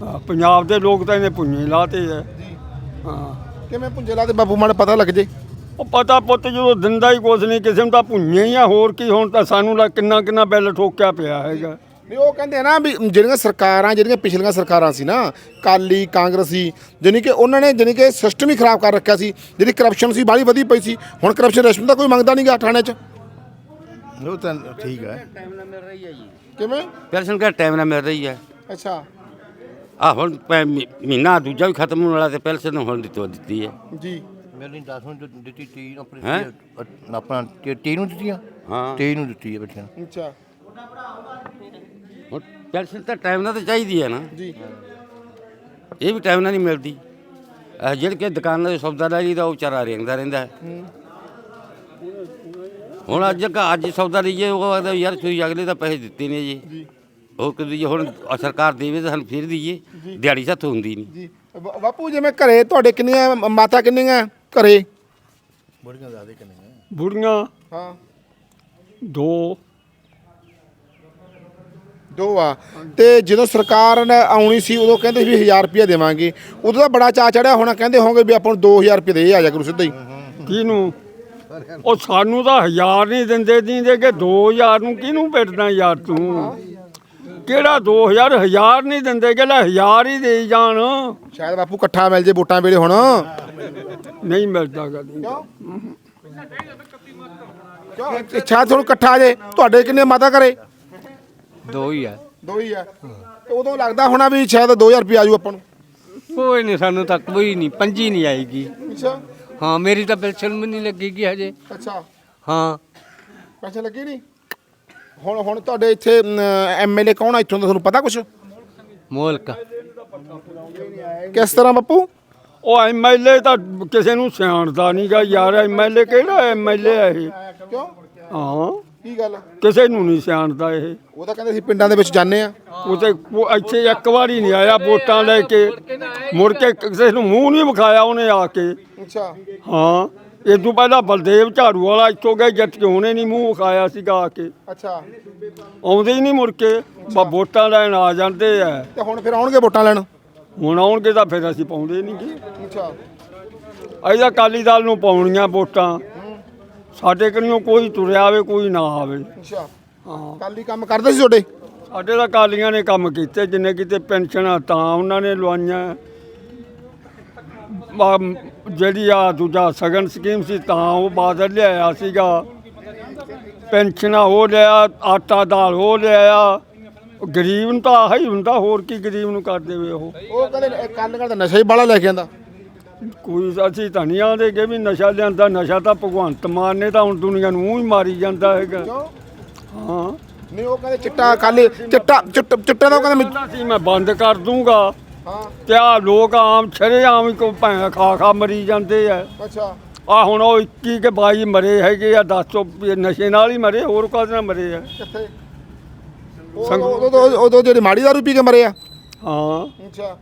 ਹਾਂ, ਪੰਜਾਬ ਦੇ ਲੋਕ ਤਾਂ ਇਹਨੇ ਪੁੰਨੇ ਲਾਤੇ ਆ। ਜੀ। ਹਾਂ। ਕਿਵੇਂ ਪੁੰਜੇਲਾ ਤੇ ਬਾਪੂ ਮਾੜਾ ਪਤਾ ਲੱਗ ਜੇ। ਉਹ ਪਤਾ ਪੁੱਤ ਜਦੋਂ ਦਿੰਦਾ ਹੀ ਕੁਛ ਨਹੀਂ ਕਿਸੇ ਨੂੰ ਤਾਂ ਪੁੰਨੇ ਹੀ ਆ ਹੋਰ ਕੀ ਹੁਣ ਤਾਂ ਸਾਨੂੰ ਲਾ ਕਿੰਨਾ ਕਿੰਨਾ ਬਿੱਲ ਠੋਕਿਆ ਪਿਆ ਹੈਗਾ। ਨਹੀਂ ਉਹ ਕਹਿੰਦੇ ਨਾ ਵੀ ਜਿਹੜੀਆਂ ਸਰਕਾਰਾਂ ਜਿਹੜੀਆਂ ਪਿਛਲੀਆਂ ਸਰਕਾਰਾਂ ਸੀ ਨਾ ਕਾਲੀ ਕਾਂਗਰਸੀ ਜਾਣੀ ਕਿ ਉਹਨਾਂ ਨੇ ਜਾਣੀ ਕਿ ਸਿਸਟਮ ਹੀ ਖਰਾਬ ਕਰ ਰੱਖਿਆ ਸੀ ਜਿਹੜੀ ਕਰਪਸ਼ਨ ਸੀ ਬਾਹਲੀ ਵਧੀ ਪਈ ਸੀ। ਹੁਣ ਕਰਪਸ਼ਨ ਰਸ਼ਮ ਤਾਂ ਕੋਈ ਮੰਗਦਾ ਨਹੀਂਗਾ ਥਾਣੇ 'ਚ? ਉਹ ਤਾਂ ਠੀਕ ਹੈ ਕਿਵੇਂ? ਪੈਨਸ਼ਨ ਕਿਹੜਾ ਟਾਈਮ ਨਾਲ ਮਿਲ ਰਹੀ ਹੈ ਅੱਛਾ। ਆ ਹੁਣ ਪੈ- ਮਹੀ- ਮਹੀਨਾ ਦੂਜਾ ਵੀ ਖਤਮ ਹੋਣ ਵਾਲਾ ਤੇ ਪੈਨਸ਼ਨ ਹੁਣ ਦਿੱਤੀ ਦਿੱਤੀ ਹੈ ਜੀ। ਮੇਰੀ 10 ਨੂੰ ਦਿੱਤੀ 30 ਨੂੰ ਹੈਂ? ਆਪਣਾ 30 ਨੂੰ ਦਿੱਤੀਆਂ? ਹਾਂ। 23 ਨੂੰ ਦਿੱਤੀ ਹੈ ਬੱਚਿਆਂ ਨੂੰ। ਅੱਛਾ। ਹੁਣ ਪੈਨਸ਼ਨ ਤਾਂ ਟਾਈਮ ਨਾਲ ਤਾਂ ਚਾਹੀਦੀ ਹੈ ਨਾ। ਜੀ। ਇਹ ਵੀ ਟਾਈਮ ਨਾਲ ਨਹੀਂ ਮਿਲਦੀ। ਇਹ ਜਿਹੜੇ ਕਿ ਦੁਕਾਨਾਂ ਦੇ ਸੌਦਾ ਲੈ ਲਈਦਾ ਉਹ ਵਿਚਾਰਾ ਰੇਂਗਦਾ ਰਹਿੰਦਾ ਹੈ। ਹੁਣ ਅੱਜ ਕ- ਅੱਜ ਸੌਦਾ ਲਈਏ ਉਹ ਯਾਰ ਤੁਸੀਂ ਅਗਲੇ ਤਾਂ ਪੈਸੇ ਦਿੱਤੇ ਨੇ ਜੀ। ਉਹ ਕਹਿੰਦੀ ਜੀ ਹੁਣ ਸਰਕਾਰ ਦੇਵੇ ਤਾਂ ਸਾਨੂੰ ਫਿਰ ਦਈਏ। ਦਿਹਾੜੀ ਸੱਤ ਹੁੰਦੀ ਨਹੀਂ। ਜੀ। ਬਾਪੂ ਜਿਵੇਂ ਘਰੇ ਤੁਹਾਡੇ ਕਿੰਨੀਆਂ ਮਾਤਾ ਕਿੰਨੀਆਂ ਘਰੇ? ਬੜੀਆਂ ਜ਼ਿਆਦਾ ਕਿੰਨੀਆਂ? ਬੁੜੀਆਂ ਹਾਂ। ਦੋ। ਦੋ ਆ। ਤੇ ਜਦੋਂ ਸਰਕਾਰ ਨੇ ਆਉਣੀ ਸੀ ਉਦੋਂ ਕਹਿੰਦੇ ਸੀ ਵੀ 1000 ਰੁਪਏ ਦੇਵਾਂਗੇ। ਉਦੋਂ ਤਾਂ ਬੜਾ ਚਾ ਚੜਿਆ ਹੋਣਾ ਕਹਿੰਦੇ ਹੋਣਗੇ ਵੀ ਆਪਾਂ ਨੂੰ 2000 ਰੁਪਏ ਦੇ ਆ ਜਾ ਕਰੂ ਸਿੱਧਾ ਹੀ ਕਿਹਨੂੰ? ਉਹ ਸਾਨੂੰ ਤਾਂ ਹਜ਼ਾਰ ਨਹੀਂ ਦਿੰਦੇ ਦਿੰਦੇ ਕਿ 2000 ਨੂੰ ਕਿਹਨੂੰ ਪਿੱਟਦਾ ਯਾਰ ਤੂੰ? ਕਿਹੜਾ 2000 ਹਜ਼ਾਰ ਨਹੀਂ ਦਿੰਦੇ ਕਿ ਲੈ ਹਜ਼ਾਰ ਹੀ ਦੇ ਜਾਣ। ਸ਼ਾਇਦ ਬਾਪੂ ਇਕੱਠਾ ਮਿਲ ਜੇ ਵੋਟਾਂ ਵੇਲੇ ਹੁਣ। ਨਹੀਂ ਮਿਲਦਾ ਕਦੀ ਕਿਉਂ? ਸ਼ਾਇਦ ਤੁਹਾਨੂੰ ਇਕੱਠਾ ਜੇ ਤੁਹਾਡੇ ਕਿੰਨੇ ਮਾਤਾ ਘਰੇ? ਦੋ ਹੀ ਆ। ਦੋ ਹੀ ਆ। ਤੇ ਉਦੋਂ ਲੱਗਦਾ ਹੋਣਾ ਵੀ ਸ਼ਾਇਦ 2000 ਰੁਪਏ ਆਜੂ ਆਪਾਂ ਨੂੰ। ਕੋਈ ਨਹੀਂ ਸਾਨੂੰ ਤਾਂ ਕੋਈ ਨਹੀਂ ਪੰਜੀ ਨਹੀਂ ਆਏਗੀ। ਅੱਛਾ। ਹਾਂ ਮੇਰੀ ਤਾਂ ਪੈਨਸ਼ਨ ਵੀ ਨਹੀਂ ਲੱਗੇਗੀ ਹਜੇ। ਅੱਛਾ। ਹਾਂ। ਪੈਸੇ ਲੱਗੇ ਨਹੀਂ ਹੁਣ ਹੁਣ ਤੁਹਾਡੇ ਇੱਥੇ ਐਮਐਲਏ ਕੌਣ ਆ ਇੱਥੋਂ ਦਾ ਤੁਹਾਨੂੰ ਪਤਾ ਕੁਛ? ਮੋਲਕ। ਕਿਸ ਤਰ੍ਹਾਂ ਬਾਪੂ? ਉਹ ਐਮਐਲਏ ਤਾਂ ਕਿਸੇ ਨੂੰ ਸਿਆਣਦਾ ਨਹੀਂਗਾ ਯਾਰ ਐਮਐਲਏ ਕਿਹੜਾ ਐਮਐਲਏ ਹੈ ਇਹ? ਕਿਉਂ? ਹਾਂ। ਕੀ ਗੱਲ? ਕਿਸੇ ਨੂੰ ਨਹੀਂ ਸਿਆਣਦਾ ਇਹ। ਉਹ ਤਾਂ ਕਹਿੰਦੇ ਸੀ ਪਿੰਡਾਂ ਦੇ ਵਿੱਚ ਜਾਂਦੇ ਆ ਉਹ ਤੇ ਉਹ ਇੱਥੇ ਇੱਕ ਵਾਰੀ ਨਹੀਂ ਆਇਆ ਵੋਟਾਂ ਲੈ ਕੇ। ਮੁੜ ਕੇ ਕਿਸੇ ਨੂੰ ਮੂੰਹ ਨਹੀਂ ਵਿਖਾਇਆ ਉਹਨੇ ਆ ਕੇ। ਅੱਛਾ। ਹਾਂ ਇਹ ਤੋਂ ਪਹਿਲਾਂ ਬਲਦੇਵ ਝਾੜੂ ਵਾਲਾ ਇੱਥੋਂ ਜਿੱਤ ਕੇ ਉਹਨੇ ਨਹੀਂ ਮੂੰਹ ਵਿਖਾਇਆ ਸੀਗਾ ਆ ਕੇ। ਅੱਛਾ। ਆਉਂਦੇ ਹੀ ਨਹੀਂ ਮੁੜ ਕੇ ਬਸ ਵੋਟਾਂ ਲੈਣ ਆ ਜਾਂਦੇ ਆ। ਤੇ ਹੁਣ ਫਿਰ ਆਉਣਗੇ ਵੋਟਾਂ ਲੈਣ? ਹੁਣ ਆਉਣਗੇ ਤਾਂ ਫਿਰ ਅਸੀਂ ਪਾਉਂਦੇ ਨਹੀਂ ਗੇ। ਅੱਛਾ। ਇਹਦਾ ਅਕਾਲੀ ਦਲ ਨੂੰ ਪਾਉਣੀਆਂ ਵੋਟਾਂ। ਸਾਡੇ ਕਨੀਓ ਕੋਈ ਤੁਰਿਆ ਆਵੇ ਕੋਈ ਨਾ ਆਵੇ। ਅੱਛਾ। ਹਾਂ। ਕੱਲ ਹੀ ਕੰਮ ਕਰਦੇ ਸੀ ਤੁਹਾਡੇ? ਸਾਡੇ ਤਾਂ ਅਕਾਲੀਆਂ ਨੇ ਕੰਮ ਕੀਤੇ ਜਿੰਨੇ ਕਿਤੇ ਪੈਨਸ਼ਨਾਂ ਤਾਂ ਉਹਨਾਂ ਨੇ ਲਵਾਈਆਂ। ਜਿਹੜੀ ਆ ਦੂਜਾ ਸਗਨ ਸਕੀਮ ਸੀ ਤਾਂ ਉਹ ਬਾਦਲ ਲਿਆਇਆ ਸੀਗਾ। ਪੈਨਸ਼ਨਾਂ ਉਹ ਲਿਆ ਆਟਾ ਦਾਲ ਉਹ ਲਿਆਇਆ। ਗਰੀਬ ਨੂੰ ਤਾਂ ਆਹ ਹੀ ਹੁੰਦਾ ਹੋਰ ਕੀ ਗਰੀਬ ਨੂੰ ਕਰ ਦੇਵੇ ਉਹ। ਉਹ ਕਹਿੰਦੇ ਕੱਲ ਕਹਿੰਦਾ ਨਸ਼ਾ ਹੀ ਬਾਲਾ ਲੈ ਕੇ ਆਂਦਾ। ਕੋਈ ਅਸੀਂ ਤਾਂ ਨਹੀਂ ਆਂਦੇ ਕਿ ਵੀ ਨਸ਼ਾ ਲਿਆਂਦਾ ਨਸ਼ਾ ਤਾਂ ਭਗਵੰਤ ਮਾਨ ਨੇ ਤਾਂ ਹੁਣ ਦੁਨੀਆ ਨੂੰ ਊਂ ਹੀ ਮਾਰੀ ਜਾਂਦਾ ਹੈਗਾ। ਹਾਂ। ਨਹੀਂ ਉਹ ਕਹਿੰਦੇ ਚਿੱਟਾ ਕੱਲ ਚਿੱਟਾ ਚਿੱਟਾ ਚਿੱਟਾ ਦਾ ਉਹ ਕਹਿੰਦੇ ਕਹਿੰਦਾ ਸੀ ਮੈਂ ਬੰਦ ਕਰ ਦੂੰਗਾ। ਹਾਂ। ਤੇ ਆ ਲੋਕ ਆਮ ਛਰੇ ਆਮ ਹੀ ਕੋ ਭੈਂ ਖਾ ਖਾ ਮਰੀ ਜਾਂਦੇ ਆ। ਅੱਛਾ। ਆ ਹੁਣ ਉਹ 21 ਕੇ 22 ਮਰੇ ਹੈਗੇ ਆ 10 ਨਸ਼ੇ ਨਾਲ ਹੀ ਮਰੇ ਹੋਰ ਕਾਹਦੇ ਨਾਲ ਮਰੇ ਆ? ਕਿੱਥੇ? ਉਹ ਉਦੋਂ ਉਦੋਂ ਜਿਹੜੇ ਮਾੜੀ ਦਾਰੂ ਪੀ ਕੇ ਮਰੇ ਆ। ਹਾਂ। ਅੱਛਾ।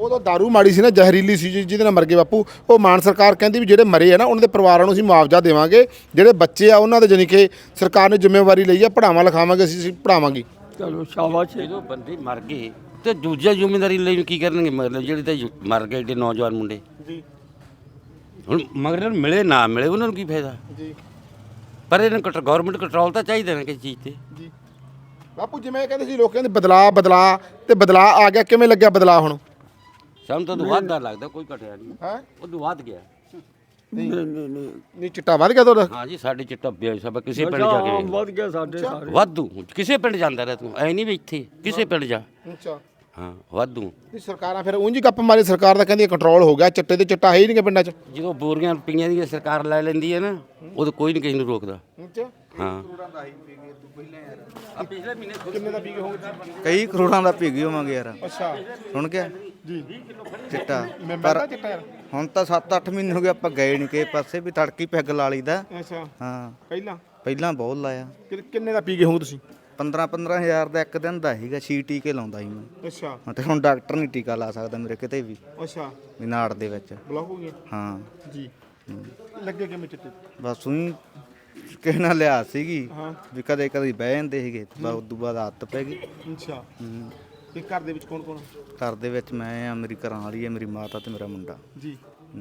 ਉਹ ਤਾਂ ਦਾਰੂ ਮਾੜੀ ਸੀ ਨਾ ਜ਼ਹਿਰੀਲੀ ਸੀ ਜੀ- ਜਿਹਦੇ ਨਾਲ ਮਰ ਗਏ ਬਾਪੂ। ਉਹ ਮਾਨ ਸਰਕਾਰ ਕਹਿੰਦੀ ਵੀ ਜਿਹੜੇ ਮਰੇ ਆ ਨਾ ਉਹਨਾਂ ਦੇ ਪਰਿਵਾਰਾਂ ਨੂੰ ਅਸੀਂ ਮੁਆਵਜ਼ਾ ਦੇਵਾਂਗੇ। ਜਿਹੜੇ ਬੱਚੇ ਆ ਉਹਨਾਂ ਦੇ ਜਾਣੀ ਕਿ ਸਰਕਾਰ ਨੇ ਜ਼ਿੰਮੇਵਾਰੀ ਲਈ ਆ ਪੜਾਵਾਂ ਲਿਖਾਵਾਂਗੇ ਅਸੀਂ ਅਸੀਂ ਪੜਾਵਾਂਗੇ ਚਲੋ ਸ਼ਾਬਾਸ਼। ਜਦੋਂ ਬੰਦੇ ਮਰ ਗਏ ਤੇ ਦੂਜਾ ਜ਼ਿੰਮੇਵਾਰੀ ਲਈ ਕੀ ਕਰਨਗੇ ਮਤਲਬ ਜਿਹੜੇ ਤਾਂ ਮਰ ਗਏ ਏਡੇ ਨੌਜਵਾਨ ਮੁੰਡੇ। ਜੀ। ਹੁਣ ਮਗਰ ਮਿਲੇ ਨਾ ਮਿਲੇ ਉਹਨਾਂ ਨੂੰ ਕੀ ਫਾਇਦਾ? ਜੀ। ਪਰ ਇਹਨਾਂ ਕੰਟਰ ਗਵਰਨਮੈਂਟ ਕੰਟਰੋਲ ਤਾਂ ਚਾਹੀਦਾ ਨਾ ਕਿਸੇ ਚੀਜ਼ ਤੇ। ਜੀ। ਬਾਪੂ ਜਿਵੇਂ ਕਹਿੰਦੇ ਸੀ ਲੋਕ ਕਹਿੰਦੇ ਬਦਲਾ ਬਦਲਾ ਤੇ ਬਦਲਾ ਆ ਗਿਆ ਕਿਵੇਂ ਲੱਗਿਆ ਬਦਲਾ ਹੁਣ? ਸਾਨੂੰ ਤਾਂ ਉਦੋਂ ਵੱਧਦਾ ਲੱਗਦਾ ਕੋਈ ਘਟਿਆ ਨਹੀਂ। ਹੈ? ਉਦੋਂ ਵੱਧ ਗਿਆ। ਨਹੀਂ। ਨਹੀਂ ਨਹੀਂ ਨਹੀਂ। ਚਿੱਟਾ ਵੱਧ ਗਿਆ ਤੁਹਾਡਾ? ਹਾਂ ਜੀ ਸਾਡੇ ਚਿੱਟਾ ਪਿਆ ਸਭ ਕਿਸੇ ਪਿੰਡ ਜਾ ਕੇ ਵੱਧ ਗਿਆ ਸਾਡੇ ਸਾਰੇ। ਵਾਧੂ ਕਿਸੇ ਪਿੰਡ ਜਾਂਦਾ ਰਹਿ ਤੂੰ ਐ ਨਹੀਂ ਵੀ ਇੱਥੇ ਕਿਸੇ ਪਿੰਡ ਜਾ। ਅੱਛਾ। ਹਾਂ ਵਾਧੂ। ਨਹੀਂ ਸਰਕਾਰਾਂ ਫਿਰ ਉਂਝ ਹੀ ਗੱਪ ਮਾਰੀ ਸਰਕਾਰ ਦਾ ਕਹਿੰਦੀ ਕੰਟਰੋਲ ਹੋ ਗਿਆ ਚਿੱਟੇ ਤੇ ਚਿੱਟਾ ਹੈ ਹੀ ਨਹੀਂ ਗੇ ਪਿੰਡਾਂ 'ਚ। ਜਦੋਂ ਬੋਰੀਆਂ ਰੁਪਈਆਂ ਦੀ ਸਰਕਾਰ ਲੈ ਲੈਂਦੀ ਹੈ ਨਾ ਉਦੋਂ ਕੋਈ ਨਹੀਂ ਕਿਸੇ ਨੂੰ ਰੋਕਦਾ। ਅੱਛਾ। ਹਾਂ। ਕਈ ਕਰੋੜਾਂ ਦਾ ਭਿੱਗ ਹੋਵਾਂਗੇ ਯਾਰ। ਅੱਛਾ। ਸੁਣ ਗਿਆ ਜੀ। ਚਿੱਟਾ। ਮੈਂ ਪਰ ਮਿਲਦਾ ਚਿੱਟਾ ਯਾਰ। ਹੁਣ ਤਾਂ 7-8 ਮਹੀਨੇ ਹੋ ਗਏ ਆਪਾਂ ਗਏ ਨਹੀਂ ਕਿਸੇ ਪਾਸੇ ਵੀ ਤੜਕੀ ਪੈਗ ਲਾ ਲਈਦਾ। ਅੱਛਾ। ਹਾਂ। ਪਹਿਲਾਂ? ਪਹਿਲਾਂ ਬਹੁਤ ਲਾਇਆ। ਕਿ- ਕਿੰਨੇ ਦਾ ਪੀ ਹੋਊ ਤੁਸੀਂ? 15 15000 ਦਾ ਇੱਕ ਦਿਨ ਦਾ ਸੀਗਾ ਛੀ ਟੀਕੇ ਲਾਉਂਦਾ ਸੀ ਮੈਂ। ਅੱਛਾ। ਹਾਂ, ਤੇ ਹੁਣ ਡਾਕਟਰ ਨਹੀਂ ਟੀਕਾ ਲਾ ਸਕਦਾ ਮੇਰੇ ਕਿਤੇ ਵੀ। ਅੱਛਾ। ਵੀ ਨਾੜ ਦੇ ਵਿੱਚ। ਬਲੌਕ ਹੋ ਗਿਆ? ਹਾਂ। ਜੀ। ਲੱਗੇ ਕਿਵੇਂ ਚਿੱਟੇ? ਬਸ ਉਹੀ ਕਿਸੇ ਨਾਲ ਲਿਆ ਸੀਗੀ ਹਾਂ। ਵੀ ਕਦੇ ਕਦੇ ਬਹਿ ਜਾਂਦੇ ਸੀਗੇ ਬਸ ਉਦੋਂ ਬਾਅਦ ਆਦਤ ਪੈ ਗਈ। ਅੱਛਾ। ਹੂੰ। ਤੇ ਘਰ ਦੇ ਵਿੱਚ ਕੌਣ ਕੌਣ? ਘਰ ਦੇ ਵਿੱਚ ਮੈਂ ਆ ਮੇਰੀ ਘਰਾਂ ਵਾਲੀ ਹੈ ਮੇਰੀ ਮਾਤਾ ਤੇ ਮੇਰਾ ਮੁੰਡਾ। ਜੀ।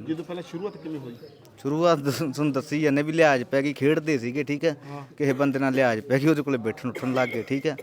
ਜਦੋਂ ਪਹਿਲਾਂ ਸ਼ੁਰੂਆਤ ਕਿਵੇਂ ਹੋਈ? ਸ਼ੁਰੂਆਤ ਤੁਹਾਨੂੰ ਦੱਸੀ ਜਾਂਦੇ ਵੀ ਲਿਹਾਜ਼ ਪੈ ਗਈ ਖੇਡਦੇ ਸੀਗੇ ਠੀਕ ਹੈ। ਕਿਸੇ ਬੰਦੇ ਨਾਲ ਲਿਹਾਜ਼ ਪੈ ਗਈ ਉਹਦੇ ਕੋਲੇ ਬੈਠਣ ਉੱਠਣ ਲੱਗ ਗਏ ਠੀਕ ਹੈ।